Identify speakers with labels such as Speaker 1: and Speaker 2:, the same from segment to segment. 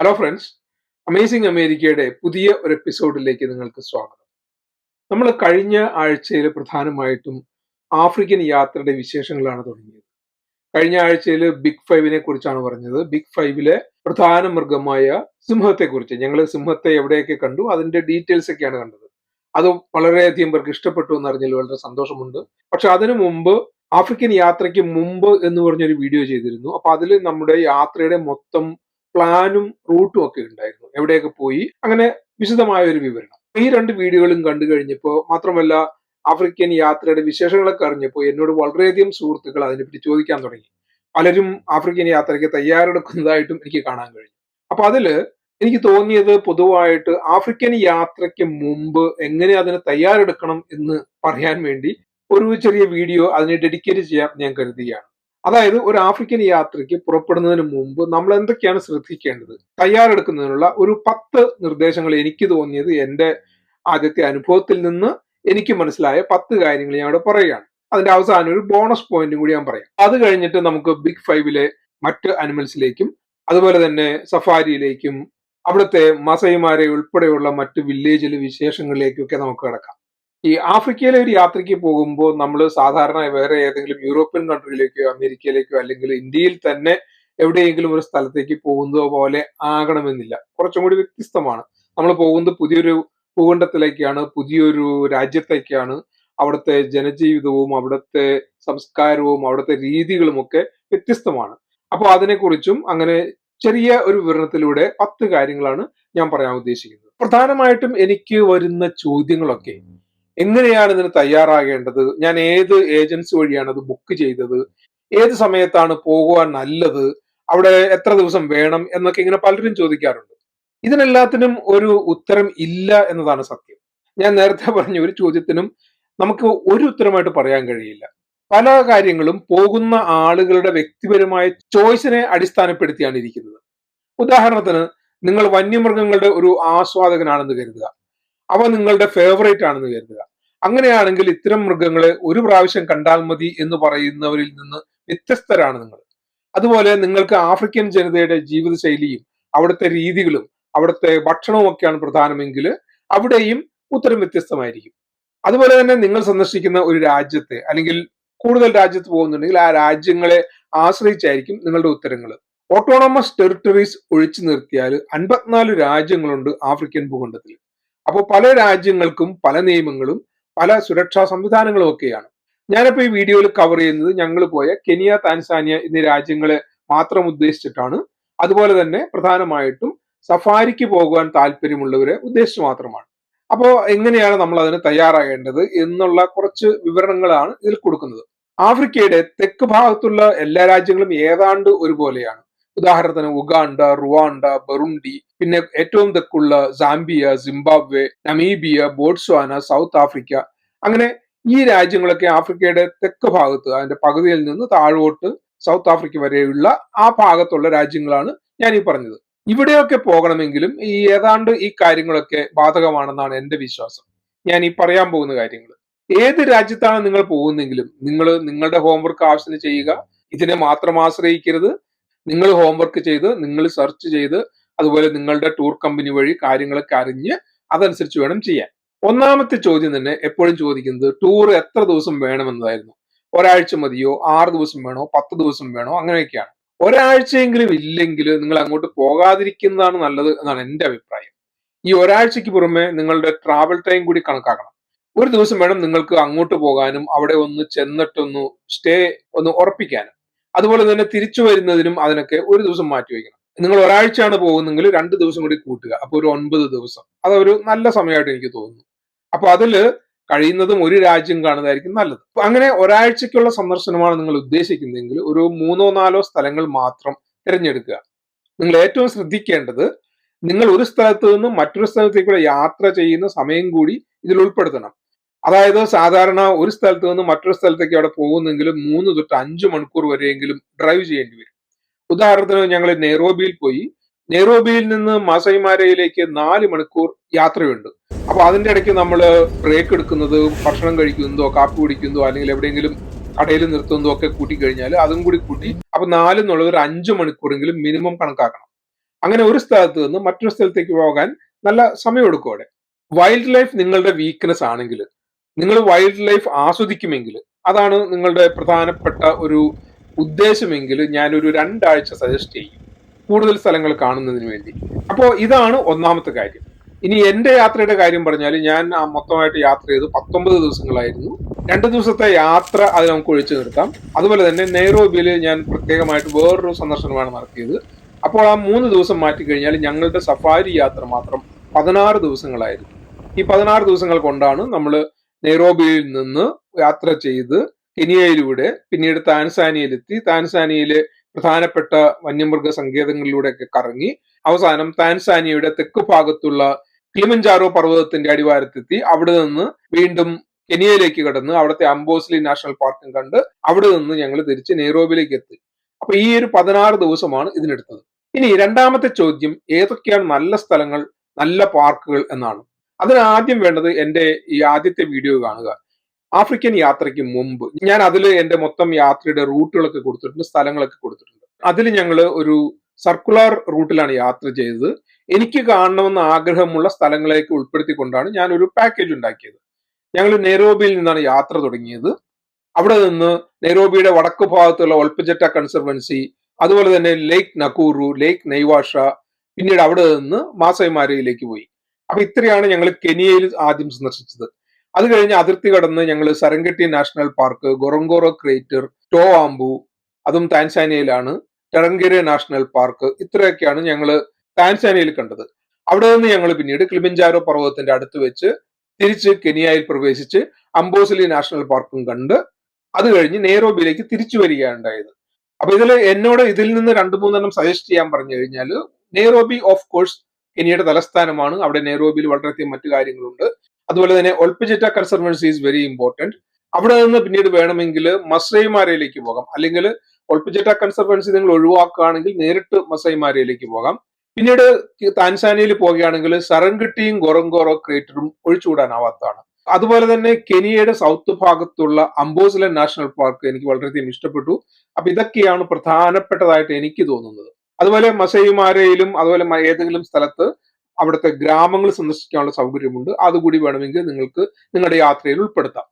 Speaker 1: Hello friends amazing അമേരിക്കയുടെ പുതിയ ഒരു എപ്പിസോഡിലേക്ക് നിങ്ങൾക്ക് സ്വാഗതം. നമ്മൾ കഴിഞ്ഞ ആഴ്ചയിൽ പ്രധാനമായിട്ടും ആഫ്രിക്കൻ യാത്രയുടെ വിശേഷങ്ങളാണ് തുടങ്ങിയത്. കഴിഞ്ഞ ആഴ്ചയിൽ ബിഗ് ഫൈവിനെ കുറിച്ചാണ് പറഞ്ഞത്. ബിഗ് ഫൈവിലെ പ്രധാന മൃഗമായ സിംഹത്തെക്കുറിച്ച് ഞങ്ങൾ സിംഹത്തെ എവിടെയൊക്കെ കണ്ടു അതിന്റെ ഡീറ്റെയിൽസ് ഒക്കെയാണ് കണ്ടത്. അത് വളരെയധികം പേർക്ക് ഇഷ്ടപ്പെട്ടു എന്ന് അറിഞ്ഞതിൽ വളരെ സന്തോഷമുണ്ട്. പക്ഷെ അതിനു മുമ്പ് ആഫ്രിക്കൻ യാത്രയ്ക്ക് മുമ്പ് എന്ന് പറഞ്ഞൊരു വീഡിയോ ചെയ്തിരുന്നു. അപ്പൊ അതിൽ നമ്മുടെ യാത്രയുടെ മൊത്തം പ്ലാനും റൂട്ടും ഒക്കെ ഉണ്ടായിരുന്നു. എവിടെയൊക്കെ പോയി? അങ്ങനെ വിശദമായ ഒരു വിവരണം. ഈ രണ്ട് വീഡിയോകളും കണ്ടു കഴിഞ്ഞപ്പോൾ മാത്രമല്ല ആഫ്രിക്കൻ യാത്രയുടെ വിശേഷങ്ങളൊക്കെ അറിഞ്ഞപ്പോൾ എന്നോട് വളരെയധികം സുഹൃത്തുക്കൾ അതിനെപ്പറ്റി ചോദിക്കാൻ തുടങ്ങി. പലരും ആഫ്രിക്കൻ യാത്രയ്ക്ക് തയ്യാറെടുക്കുന്നതായിട്ടും എനിക്ക് കാണാൻ കഴിഞ്ഞു. അപ്പൊ അതിൽ എനിക്ക് തോന്നിയത് പൊതുവായിട്ട് ആഫ്രിക്കൻ യാത്രയ്ക്ക് മുമ്പ് എങ്ങനെ അതിന് തയ്യാറെടുക്കണം എന്ന് പറയാൻ വേണ്ടി ഒരു ചെറിയ വീഡിയോ അതിനെ ഡെഡിക്കേറ്റ് ചെയ്യാൻ ഞാൻ കരുതുകയാണ്. അതായത് ഒരു ആഫ്രിക്കൻ യാത്രയ്ക്ക് പുറപ്പെടുന്നതിന് മുമ്പ് നമ്മൾ എന്തൊക്കെയാണ് ശ്രദ്ധിക്കേണ്ടത്? തയ്യാറെടുക്കുന്നതിനുള്ള ഒരു പത്ത് നിർദ്ദേശങ്ങൾ എനിക്ക് തോന്നിയത് എന്റെ ആദ്യത്തെ അനുഭവത്തിൽ നിന്ന് എനിക്ക് മനസ്സിലായ പത്ത് കാര്യങ്ങൾ ഞാൻ ഇവിടെ പറയുകയാണ്. അതിന്റെ അവസാനം ഒരു ബോണസ് പോയിന്റും കൂടി ഞാൻ പറയാം. അത് കഴിഞ്ഞിട്ട് നമുക്ക് ബിഗ് ഫൈവിലെ മറ്റ് അനിമൽസിലേക്കും അതുപോലെ തന്നെ സഫാരിയിലേക്കും അവിടുത്തെ മസൈമാരെ ഉൾപ്പെടെയുള്ള മറ്റ് വില്ലേജിലെ വിശേഷങ്ങളിലേക്കൊക്കെ നമുക്ക് കിടക്കാം. ഈ ആഫ്രിക്കയിലെ ഒരു യാത്രയ്ക്ക് പോകുമ്പോൾ നമ്മൾ സാധാരണ വേറെ ഏതെങ്കിലും യൂറോപ്യൻ കൺട്രിയിലേക്കോ അമേരിക്കയിലേക്കോ അല്ലെങ്കിൽ ഇന്ത്യയിൽ തന്നെ എവിടെയെങ്കിലും ഒരു സ്ഥലത്തേക്ക് പോകുന്നത് പോലെ ആകണമെന്നില്ല. കുറച്ചും കൂടി വ്യത്യസ്തമാണ്. നമ്മൾ പോകുന്നത് പുതിയൊരു ഭൂഖണ്ഡത്തിലേക്കാണ് പുതിയൊരു രാജ്യത്തേക്കാണ്. അവിടുത്തെ ജനജീവിതവും അവിടുത്തെ സംസ്കാരവും അവിടുത്തെ രീതികളും ഒക്കെ വ്യത്യസ്തമാണ്. അപ്പോൾ അതിനെക്കുറിച്ചും അങ്ങനെ ചെറിയ ഒരു വിവരണത്തിലൂടെ പത്ത് കാര്യങ്ങളാണ് ഞാൻ പറയാൻ ഉദ്ദേശിക്കുന്നത്. പ്രധാനമായിട്ടും എനിക്ക് വരുന്ന ചോദ്യങ്ങളൊക്കെ എങ്ങനെയാണ് ഇതിന് തയ്യാറാകേണ്ടത്? ഞാൻ ഏത് ഏജൻസി വഴിയാണ് അത് ബുക്ക് ചെയ്തത്? ഏത് സമയത്താണ് പോകുവാൻ നല്ലത്? അവിടെ എത്ര ദിവസം വേണം എന്നൊക്കെ ഇങ്ങനെ പലരും ചോദിക്കാറുണ്ട്. ഇതിനെല്ലാത്തിനും ഒരു ഉത്തരം ഇല്ല എന്നതാണ് സത്യം. ഞാൻ നേരത്തെ പറഞ്ഞ ഒരു ചോദ്യത്തിനും നമുക്ക് ഒരു ഉത്തരമായിട്ട് പറയാൻ കഴിയില്ല. പല കാര്യങ്ങളും പോകുന്ന ആളുകളുടെ വ്യക്തിപരമായ ചോയ്സിനെ അടിസ്ഥാനപ്പെടുത്തിയാണ് ഇരിക്കുന്നത്. ഉദാഹരണത്തിന് നിങ്ങൾ വന്യമൃഗങ്ങളുടെ ഒരു ആസ്വാദകനാണെന്ന് കരുതുക. അവ നിങ്ങളുടെ ഫേവറേറ്റ് ആണെന്ന് കരുതുക. അങ്ങനെയാണെങ്കിൽ ഇത്തരം മൃഗങ്ങളെ ഒരു പ്രാവശ്യം കണ്ടാൽ മതി എന്ന് പറയുന്നവരിൽ നിന്ന് വ്യത്യസ്തരാണ് നിങ്ങൾ. അതുപോലെ നിങ്ങൾക്ക് ആഫ്രിക്കൻ ജനതയുടെ ജീവിതശൈലിയും അവിടുത്തെ രീതികളും അവിടുത്തെ ഭക്ഷണവും ഒക്കെയാണ് പ്രധാനമെങ്കിൽ അവിടെയും ഉത്തരം വ്യത്യസ്തമായിരിക്കും. അതുപോലെ തന്നെ നിങ്ങൾ സന്ദർശിക്കുന്ന ഒരു രാജ്യത്തെ അല്ലെങ്കിൽ കൂടുതൽ രാജ്യത്ത് പോകുന്നുണ്ടെങ്കിൽ ആ രാജ്യങ്ങളെ ആശ്രയിച്ചായിരിക്കും നിങ്ങളുടെ ഉത്തരങ്ങൾ. ഓട്ടോണമസ് ടെറിട്ടറീസ് ഒഴിച്ചു നിർത്തിയാൽ അൻപത്തിനാല് രാജ്യങ്ങളുണ്ട് ആഫ്രിക്കൻ ഭൂഖണ്ഡത്തിൽ. അപ്പോൾ പല രാജ്യങ്ങൾക്കും പല നിയമങ്ങളും പല സുരക്ഷാ സംവിധാനങ്ങളും ഒക്കെയാണ്. ഞാനിപ്പോൾ ഈ വീഡിയോയിൽ കവർ ചെയ്യുന്നത് ഞങ്ങൾ പോയ കെനിയ താൻസാനിയ എന്നീ രാജ്യങ്ങളെ മാത്രം ഉദ്ദേശിച്ചിട്ടാണ്. അതുപോലെ തന്നെ പ്രധാനമായിട്ടും സഫാരിക്ക് പോകുവാൻ താല്പര്യമുള്ളവരെ ഉദ്ദേശിച്ച് മാത്രമാണ്. അപ്പോൾ എങ്ങനെയാണ് നമ്മൾ അതിന് തയ്യാറാകേണ്ടത് എന്നുള്ള കുറച്ച് വിവരണങ്ങളാണ് ഇതിൽ കൊടുക്കുന്നത്. ആഫ്രിക്കയുടെ തെക്ക് ഭാഗത്തുള്ള എല്ലാ രാജ്യങ്ങളും ഏതാണ്ട് ഒരുപോലെയാണ്. ഉദാഹരണത്തിന് ഉഗാണ്ട റുവാണ്ട ബറുണ്ടി പിന്നെ ഏറ്റവും തെക്കുള്ള Zambia Zimbabwe Namibia Botswana South Africa. അങ്ങനെ ഈ രാജ്യങ്ങളൊക്കെ ആഫ്രിക്കയുടെ തെക്ക് ഭാഗത്ത് അതിന്റെ പകുതിയിൽ നിന്ന് താഴോട്ട് സൗത്ത് ആഫ്രിക്ക വരെയുള്ള ആ ഭാഗത്തുള്ള രാജ്യങ്ങളാണ് ഞാൻ ഈ പറഞ്ഞത്. ഇവിടെയൊക്കെ പോകണമെങ്കിലും ഈ ഏതാണ്ട് ഈ കാര്യങ്ങളൊക്കെ ബാധകമാണെന്നാണ് എന്റെ വിശ്വാസം. ഞാൻ ഈ പറയാൻ പോകുന്ന കാര്യങ്ങൾ. ഏത് രാജ്യത്താണ് നിങ്ങൾ പോകുന്നെങ്കിലും നിങ്ങൾ നിങ്ങളുടെ ഹോംവർക്ക് ആവശ്യത്തിന് ചെയ്യുക ഇതിനെ മാത്രം ആശ്രയിക്കരുത്. നിങ്ങൾ ഹോംവർക്ക് ചെയ്ത് നിങ്ങൾ സെർച്ച് ചെയ്ത് അതുപോലെ നിങ്ങളുടെ ടൂർ കമ്പനി വഴി കാര്യങ്ങളൊക്കെ അറിഞ്ഞ് അതനുസരിച്ച് വേണം ചെയ്യാൻ. ഒന്നാമത്തെ ചോദ്യം തന്നെ എപ്പോഴും ചോദിക്കുന്നത് ടൂർ എത്ര ദിവസം വേണമെന്നതായിരുന്നു ഒരാഴ്ച മതിയോ ആറ് ദിവസം വേണോ പത്ത് ദിവസം വേണോ അങ്ങനെയൊക്കെയാണ്. ഒരാഴ്ചയെങ്കിലും ഇല്ലെങ്കിൽ നിങ്ങൾ അങ്ങോട്ട് പോകാതിരിക്കുന്നതാണ് നല്ലത് എന്നാണ് എന്റെ അഭിപ്രായം. ഈ ഒരാഴ്ചയ്ക്ക് പുറമെ നിങ്ങളുടെ ട്രാവൽ ടൈം കൂടി കണക്കാക്കണം. ഒരു ദിവസം വേണം നിങ്ങൾക്ക് അങ്ങോട്ട് പോകാനും അവിടെ ഒന്ന് ചെന്നിട്ടൊന്ന് സ്റ്റേ ഒന്ന് ഉറപ്പിക്കാനും. അതുപോലെ തന്നെ തിരിച്ചു വരുന്നതിനും അതിനൊക്കെ ഒരു ദിവസം മാറ്റി വയ്ക്കണം. നിങ്ങൾ ഒരാഴ്ചയാണ് പോകുന്നെങ്കിൽ രണ്ട് ദിവസം കൂടി കൂട്ടുക. അപ്പൊ ഒരു ഒൻപത് ദിവസം. അതൊരു നല്ല സമയമായിട്ട് എനിക്ക് തോന്നുന്നു. അപ്പൊ അതിൽ കഴിയുന്നതും ഒരു രാജ്യം കാണുന്നതായിരിക്കും നല്ലത്. അങ്ങനെ ഒരാഴ്ചക്കുള്ള സന്ദർശനമാണ് നിങ്ങൾ ഉദ്ദേശിക്കുന്നതെങ്കിൽ ഒരു മൂന്നോ നാലോ സ്ഥലങ്ങൾ മാത്രം തിരഞ്ഞെടുക്കുക. നിങ്ങൾ ഏറ്റവും ശ്രദ്ധിക്കേണ്ടത് നിങ്ങൾ ഒരു സ്ഥലത്ത് നിന്നും മറ്റൊരു സ്ഥലത്തേക്കുള്ള യാത്ര ചെയ്യുന്ന സമയം കൂടി ഇതിൽ ഉൾപ്പെടുത്തണം. അതായത് സാധാരണ ഒരു സ്ഥലത്ത് നിന്ന് മറ്റൊരു സ്ഥലത്തേക്ക് അവിടെ പോകുന്നെങ്കിൽ മൂന്ന് തൊട്ട് അഞ്ച് മണിക്കൂർ വരെയെങ്കിലും ഡ്രൈവ് ചെയ്യേണ്ടി വരും. ഉദാഹരണത്തിന് ഞങ്ങൾ നെയ്റോബിയിൽ പോയി. നെയ്റോബിയിൽ നിന്ന് മാസൈമാരയിലേക്ക് നാല് മണിക്കൂർ യാത്രയുണ്ട്. അപ്പൊ അതിന്റെ ഇടയ്ക്ക് നമ്മൾ ബ്രേക്ക് എടുക്കുന്നത് ഭക്ഷണം കഴിക്കുന്നതോ കാപ്പി കുടിക്കുന്നതോ അല്ലെങ്കിൽ എവിടെയെങ്കിലും കടയിൽ നിർത്തുന്നതോ ഒക്കെ കൂട്ടി കഴിഞ്ഞാൽ അതും കൂടി കൂട്ടി അപ്പൊ നാല് എന്നുള്ളത് ഒരു അഞ്ചു മണിക്കൂറെങ്കിലും മിനിമം കണക്കാക്കണം. അങ്ങനെ ഒരു സ്ഥലത്ത് നിന്ന് മറ്റൊരു സ്ഥലത്തേക്ക് പോകാൻ നല്ല സമയമെടുക്കും അവിടെ. വൈൽഡ് ലൈഫ് നിങ്ങളുടെ വീക്ക്നെസ് ആണെങ്കിൽ നിങ്ങൾ വൈൽഡ് ലൈഫ് ആസ്വദിക്കുമെങ്കിൽ അതാണ് നിങ്ങളുടെ പ്രധാനപ്പെട്ട ഒരു ഉദ്ദേശമെങ്കിൽ ഞാനൊരു രണ്ടാഴ്ച സജസ്റ്റ് ചെയ്യും. കൂടുതൽ സ്ഥലങ്ങൾ കാണുന്നതിന് വേണ്ടി. അപ്പോൾ ഇതാണ് ഒന്നാമത്തെ കാര്യം. ഇനി എന്റെ യാത്രയുടെ കാര്യം പറഞ്ഞാൽ ഞാൻ മൊത്തമായിട്ട് യാത്ര ചെയ്ത് പത്തൊമ്പത് ദിവസങ്ങളായിരുന്നു. രണ്ട് ദിവസത്തെ യാത്ര അത് നമുക്ക് ഒഴിച്ചു നിർത്താം. അതുപോലെ തന്നെ നെയ്റോബിയിൽ ഞാൻ പ്രത്യേകമായിട്ട് വേറൊരു സന്ദർശനമാണ് നടത്തിയത്. അപ്പോൾ ആ മൂന്ന് ദിവസം മാറ്റി കഴിഞ്ഞാൽ ഞങ്ങളുടെ സഫാരി യാത്ര മാത്രം പതിനാറ് ദിവസങ്ങളായിരുന്നു. ഈ പതിനാറ് ദിവസങ്ങൾ കൊണ്ടാണ് നമ്മൾ നെയ്റോബിയിൽ നിന്ന് യാത്ര ചെയ്ത് കെനിയയിലൂടെ പിന്നീട് താൻസാനിയയിലെത്തി. താൻസാനിയയിലെ പ്രധാനപ്പെട്ട വന്യമൃഗ സങ്കേതങ്ങളിലൂടെയൊക്കെ കറങ്ങി അവസാനം താൻസാനിയയുടെ തെക്ക് ഭാഗത്തുള്ള കിളിമഞ്ചാറോ പർവതത്തിന്റെ അടിവാരത്തെത്തി. അവിടെ നിന്ന് വീണ്ടും കെനിയയിലേക്ക് കടന്ന് അവിടുത്തെ അംബോസ്ലി നാഷണൽ പാർക്കും കണ്ട് അവിടെ നിന്ന് ഞങ്ങൾ തിരിച്ച് നെയ്റോബിലേക്ക് എത്തി. അപ്പൊ ഈ ഒരു പതിനാറ് ദിവസമാണ് ഇതിനെടുത്തത്. ഇനി രണ്ടാമത്തെ ചോദ്യം ഏതൊക്കെയാണ് നല്ല സ്ഥലങ്ങൾ നല്ല പാർക്കുകൾ എന്നാണ്. അതിന് ആദ്യം വേണ്ടത് എന്റെ ഈ ആദ്യത്തെ വീഡിയോ കാണുക. ആഫ്രിക്കൻ യാത്രയ്ക്ക് മുമ്പ് ഞാൻ അതിൽ എന്റെ മൊത്തം യാത്രയുടെ റൂട്ടുകളൊക്കെ കൊടുത്തിട്ടുണ്ട് സ്ഥലങ്ങളൊക്കെ കൊടുത്തിട്ടുണ്ട്. അതിൽ ഞങ്ങൾ ഒരു സർക്കുലർ റൂട്ടിലാണ് യാത്ര ചെയ്തത്. എനിക്ക് കാണണമെന്ന് ആഗ്രഹമുള്ള സ്ഥലങ്ങളേക്ക് ഉൾപ്പെടുത്തിക്കൊണ്ടാണ് ഞാൻ ഒരു പാക്കേജ് ഉണ്ടാക്കിയത്. ഞങ്ങൾ നെയ്റോബിയിൽ നിന്നാണ് യാത്ര തുടങ്ങിയത്. അവിടെ നിന്ന് നെയ്റോബിയുടെ വടക്ക് ഭാഗത്തുള്ള ഒൾപ്പജറ്റ കൺസർവൻസി അതുപോലെ തന്നെ ലേക്ക് നക്കൂറു ലേക്ക് നെയ്വാഷ പിന്നീട് അവിടെ നിന്ന് മാസൈമാരയിലേക്ക് പോയി. അപ്പൊ ഇത്രയാണ് ഞങ്ങൾ കെനിയയിൽ ആദ്യം സന്ദർശിച്ചത്. അത് കഴിഞ്ഞ് അതിർത്തി കടന്ന് ഞങ്ങൾ Serengeti national park Ngorongoro crater to ആംബു അതും താൻസാനിയയിലാണ് ടെറങ്കേരെ നാഷണൽ പാർക്ക് ഇത്രയൊക്കെയാണ് ഞങ്ങൾ താൻസാനിയയിൽ കണ്ടത്. അവിടെ നിന്ന് ഞങ്ങൾ പിന്നീട് ക്ലിമിഞ്ചാരോ പർവതത്തിന്റെ അടുത്ത് വെച്ച് തിരിച്ച് കെനിയയിൽ പ്രവേശിച്ച് അംബോസലി നാഷണൽ പാർക്കും കണ്ട് അത് കഴിഞ്ഞ് നെയ്റോബിയിലേക്ക് തിരിച്ചു വരികയാണ് ഉണ്ടായത്. അപ്പൊ ഇതിൽ എന്നോട് ഇതിൽ നിന്ന് രണ്ടു മൂന്നെണ്ണം സജസ്റ്റ് ചെയ്യാൻ പറഞ്ഞു കഴിഞ്ഞാൽ നെയ്റോബി ഓഫ് കോഴ്സ് കെനിയയുടെ തലസ്ഥാനമാണ്. അവിടെ നെയ്റോബിയിൽ വളരെയധികം മറ്റു കാര്യങ്ങളുണ്ട്. അതുപോലെ തന്നെ Ol Pejeta conservancy is very important അവിടെ നിന്ന് പിന്നീട് വേണമെങ്കിൽ മസൈമാരയിലേക്ക് പോകാം. അല്ലെങ്കിൽ ഒൽപ്പജറ്റ കൺസർവൻസി നിങ്ങൾ ഒഴിവാക്കുകയാണെങ്കിൽ നേരിട്ട് മസൈമാരയിലേക്ക് പോകാം. പിന്നീട് താൻസാനിയയിൽ പോവുകയാണെങ്കിൽ സറൻഗട്ടിയും ഗൊറങ്കോറോ ക്രേറ്ററും ഒഴിച്ചുകൂടാനാവാത്തതാണ്. അതുപോലെ തന്നെ കെനിയയുടെ സൗത്ത് ഭാഗത്തുള്ള അംബോസിലൻ നാഷണൽ പാർക്ക് എനിക്ക് വളരെയധികം ഇഷ്ടപ്പെട്ടു. അപ്പൊ ഇതൊക്കെയാണ് പ്രധാനപ്പെട്ടതായിട്ട് എനിക്ക് തോന്നുന്നത്. അതുപോലെ മസൈമാരയിലും അതുപോലെ ഏതെങ്കിലും സ്ഥലത്ത് അവിടുത്തെ ഗ്രാമങ്ങൾ സന്ദർശിക്കാനുള്ള സൗകര്യമുണ്ട്. അതുകൂടി വേണമെങ്കിൽ നിങ്ങൾക്ക് നിങ്ങളുടെ യാത്രയിൽ ഉൾപ്പെടുത്താം.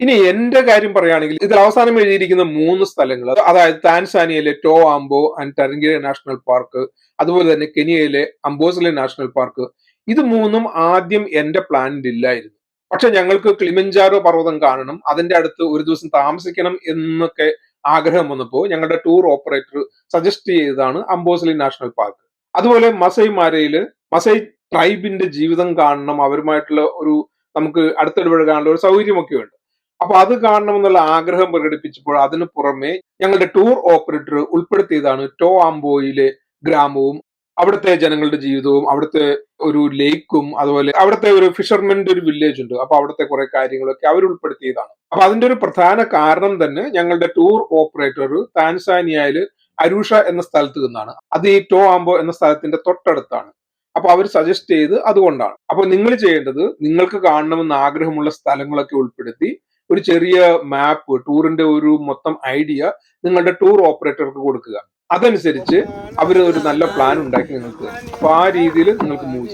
Speaker 1: ഇനി എന്റെ കാര്യം പറയുകയാണെങ്കിൽ ഇതിൽ അവസാനം എഴുതിയിരിക്കുന്ന മൂന്ന് സ്ഥലങ്ങൾ അതായത് താൻസാനിയയിലെ ടോ ആംബോ ആൻഡ് ടെറങ്കിര നാഷണൽ പാർക്ക് അതുപോലെ തന്നെ കെനിയയിലെ അംബോസിലെ നാഷണൽ പാർക്ക് ഇത് മൂന്നും ആദ്യം എന്റെ പ്ലാനിൽ ഇല്ലായിരുന്നു. പക്ഷെ ഞങ്ങൾക്ക് ക്ലിമഞ്ചാരോ പർവതം കാണണം അതിന്റെ അടുത്ത് ഒരു ദിവസം താമസിക്കണം എന്നൊക്കെ ആഗ്രഹം വന്നപ്പോൾ ഞങ്ങളുടെ ടൂർ ഓപ്പറേറ്റർ സജസ്റ്റ് ചെയ്തതാണ് അംബോസലി നാഷണൽ പാർക്ക്. അതുപോലെ മസൈ മാരയിൽ മസൈ ട്രൈബിന്റെ ജീവിതം കാണണം അവരുമായിട്ടുള്ള ഒരു നമുക്ക് അടുത്തിടപഴകാനുള്ള ഒരു സൗകര്യമൊക്കെ ഉണ്ട്. അപ്പൊ അത് കാണണമെന്നുള്ള ആഗ്രഹം പ്രകടിപ്പിച്ചപ്പോൾ അതിനു പുറമെ ഞങ്ങളുടെ ടൂർ ഓപ്പറേറ്റർ ഉൾപ്പെടുത്തിയതാണ് ടോ ആംബോയിലെ ഗ്രാമവും അവിടുത്തെ ജനങ്ങളുടെ ജീവിതവും അവിടുത്തെ ഒരു ലേക്കും അതുപോലെ അവിടുത്തെ ഒരു ഫിഷർമെന്റ് ഒരു വില്ലേജ് ഉണ്ട്. അപ്പൊ അവിടുത്തെ കുറെ കാര്യങ്ങളൊക്കെ അവർ ഉൾപ്പെടുത്തിയതാണ്. അപ്പൊ അതിന്റെ ഒരു പ്രധാന കാരണം തന്നെ ഞങ്ങളുടെ ടൂർ ഓപ്പറേറ്റർ താൻസാനിയയിൽ അരൂഷ എന്ന സ്ഥലത്ത് നിന്നാണ്. അത് ഈ ടോ ആംബോ എന്ന സ്ഥലത്തിന്റെ തൊട്ടടുത്താണ്. അപ്പൊ അവർ സജസ്റ്റ് ചെയ്ത് അതുകൊണ്ടാണ്. അപ്പൊ നിങ്ങൾ ചെയ്യേണ്ടത് നിങ്ങൾക്ക് കാണണമെന്ന് ആഗ്രഹമുള്ള സ്ഥലങ്ങളൊക്കെ ഉൾപ്പെടുത്തി ഒരു ചെറിയ മാപ്പ് ടൂറിന്റെ ഒരു മൊത്തം ഐഡിയ നിങ്ങളുടെ ടൂർ ഓപ്പറേറ്റർക്ക് കൊടുക്കുക. അതനുസരിച്ച് അവർ ഒരു നല്ല പ്ലാൻ ഉണ്ടാക്കി നിങ്ങൾക്ക്. അപ്പൊ ആ രീതിയിൽ നിങ്ങൾക്ക് മൂവ്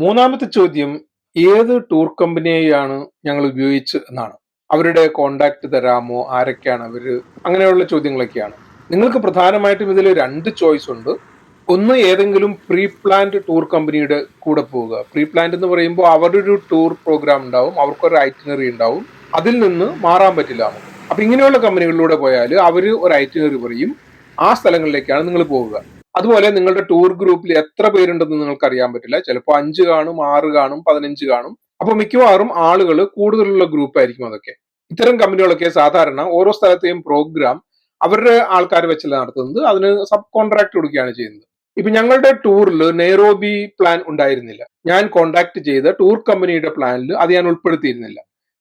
Speaker 1: മൂന്നാമത്തെ ചോദ്യം ഏത് ടൂർ കമ്പനിയെയാണ് ഞങ്ങൾ ഉപയോഗിച്ച് എന്നാണ്. അവരുടെ കോണ്ടാക്ട് തരാമോ? ആരൊക്കെയാണ് അവർ? അങ്ങനെയുള്ള ചോദ്യങ്ങളൊക്കെയാണ്. നിങ്ങൾക്ക് പ്രധാനമായിട്ടും ഇതിൽ രണ്ട് ചോയ്സ് ഉണ്ട്. ഒന്ന് ഏതെങ്കിലും പ്രീ പ്ലാൻഡ് ടൂർ കമ്പനിയുടെ കൂടെ പോവുക. പ്രീ പ്ലാൻഡ് എന്ന് പറയുമ്പോൾ അവരുടെ ഒരു ടൂർ പ്രോഗ്രാം ഉണ്ടാവും അവർക്കൊരു ഐറ്റിനറി ഉണ്ടാവും. അതിൽ നിന്ന് മാറാൻ പറ്റില്ല. അപ്പൊ ഇങ്ങനെയുള്ള കമ്പനികളിലൂടെ പോയാൽ അവർ ഒരു ഐറ്റിനറി പറയും ആ സ്ഥലങ്ങളിലേക്കാണ് നിങ്ങൾ പോവുക. അതുപോലെ നിങ്ങളുടെ ടൂർ ഗ്രൂപ്പിൽ എത്ര പേരുണ്ടെന്ന് നിങ്ങൾക്ക് അറിയാൻ പറ്റില്ല. ചിലപ്പോൾ അഞ്ച് കാണും ആറ് കാണും പതിനഞ്ച് കാണും. അപ്പൊ മിക്കവാറും ആളുകൾ കൂടുതലുള്ള ഗ്രൂപ്പായിരിക്കും അതൊക്കെ. ഇത്തരം കമ്പനികളൊക്കെ സാധാരണ ഓരോ സ്ഥലത്തെയും പ്രോഗ്രാം അവരുടെ ആൾക്കാർ വെച്ചല്ല നടത്തുന്നത്. അതിന് സബ് കോൺട്രാക്ട് കൊടുക്കുകയാണ് ചെയ്യുന്നത്. ഇപ്പൊ ഞങ്ങളുടെ ടൂറിൽ നെയ്റോബി പ്ലാൻ ഉണ്ടായിരുന്നില്ല. ഞാൻ കോൺടാക്ട് ചെയ്ത ടൂർ കമ്പനിയുടെ പ്ലാനിൽ അത് ഞാൻ ഉൾപ്പെടുത്തിയിരുന്നില്ല.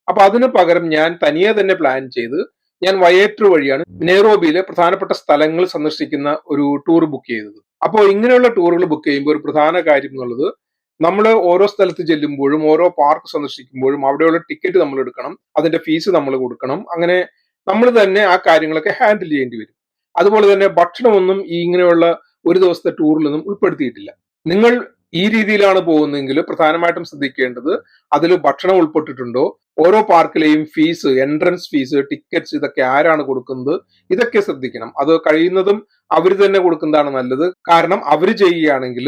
Speaker 1: അപ്പൊ അതിന് പകരം ഞാൻ തനിയെ തന്നെ പ്ലാൻ ചെയ്ത് ഞാൻ വയേറ്റർ വഴിയാണ് നെയ്റോബിയിലെ പ്രധാനപ്പെട്ട സ്ഥലങ്ങൾ സന്ദർശിക്കുന്ന ഒരു ടൂർ ബുക്ക് ചെയ്തത്. അപ്പോൾ ഇങ്ങനെയുള്ള ടൂറുകൾ ബുക്ക് ചെയ്യുമ്പോൾ ഒരു പ്രധാന കാര്യം എന്നുള്ളത് നമ്മൾ ഓരോ സ്ഥലത്ത് ചെല്ലുമ്പോഴും ഓരോ പാർക്ക് സന്ദർശിക്കുമ്പോഴും അവിടെയുള്ള ടിക്കറ്റ് നമ്മൾ എടുക്കണം അതിന്റെ ഫീസ് നമ്മൾ കൊടുക്കണം. അങ്ങനെ നമ്മൾ തന്നെ ആ കാര്യങ്ങളൊക്കെ ഹാൻഡിൽ ചെയ്യേണ്ടി വരും. അതുപോലെ തന്നെ ഭക്ഷണമൊന്നും ഈ ഇങ്ങനെയുള്ള ഒരു ദിവസത്തെ ടൂറിലൊന്നും ഉൾപ്പെടുത്തിയിട്ടില്ല. നിങ്ങൾ ഈ രീതിയിലാണ് പോകുന്നതെങ്കിൽ പ്രധാനമായിട്ടും ശ്രദ്ധിക്കേണ്ടത് അതിൽ ഭക്ഷണം ഉൾപ്പെട്ടിട്ടുണ്ടോ? ഓരോ പാർക്കിലെയും ഫീസ് എൻട്രൻസ് ഫീസ് ടിക്കറ്റ്സ് ഇതൊക്കെ ആരാണ് കൊടുക്കുന്നത്? ഇതൊക്കെ ശ്രദ്ധിക്കണം. അത് കഴിയുന്നതും അവർ തന്നെ കൊടുക്കുന്നതാണ് നല്ലത്. കാരണം അവർ ചെയ്യുകയാണെങ്കിൽ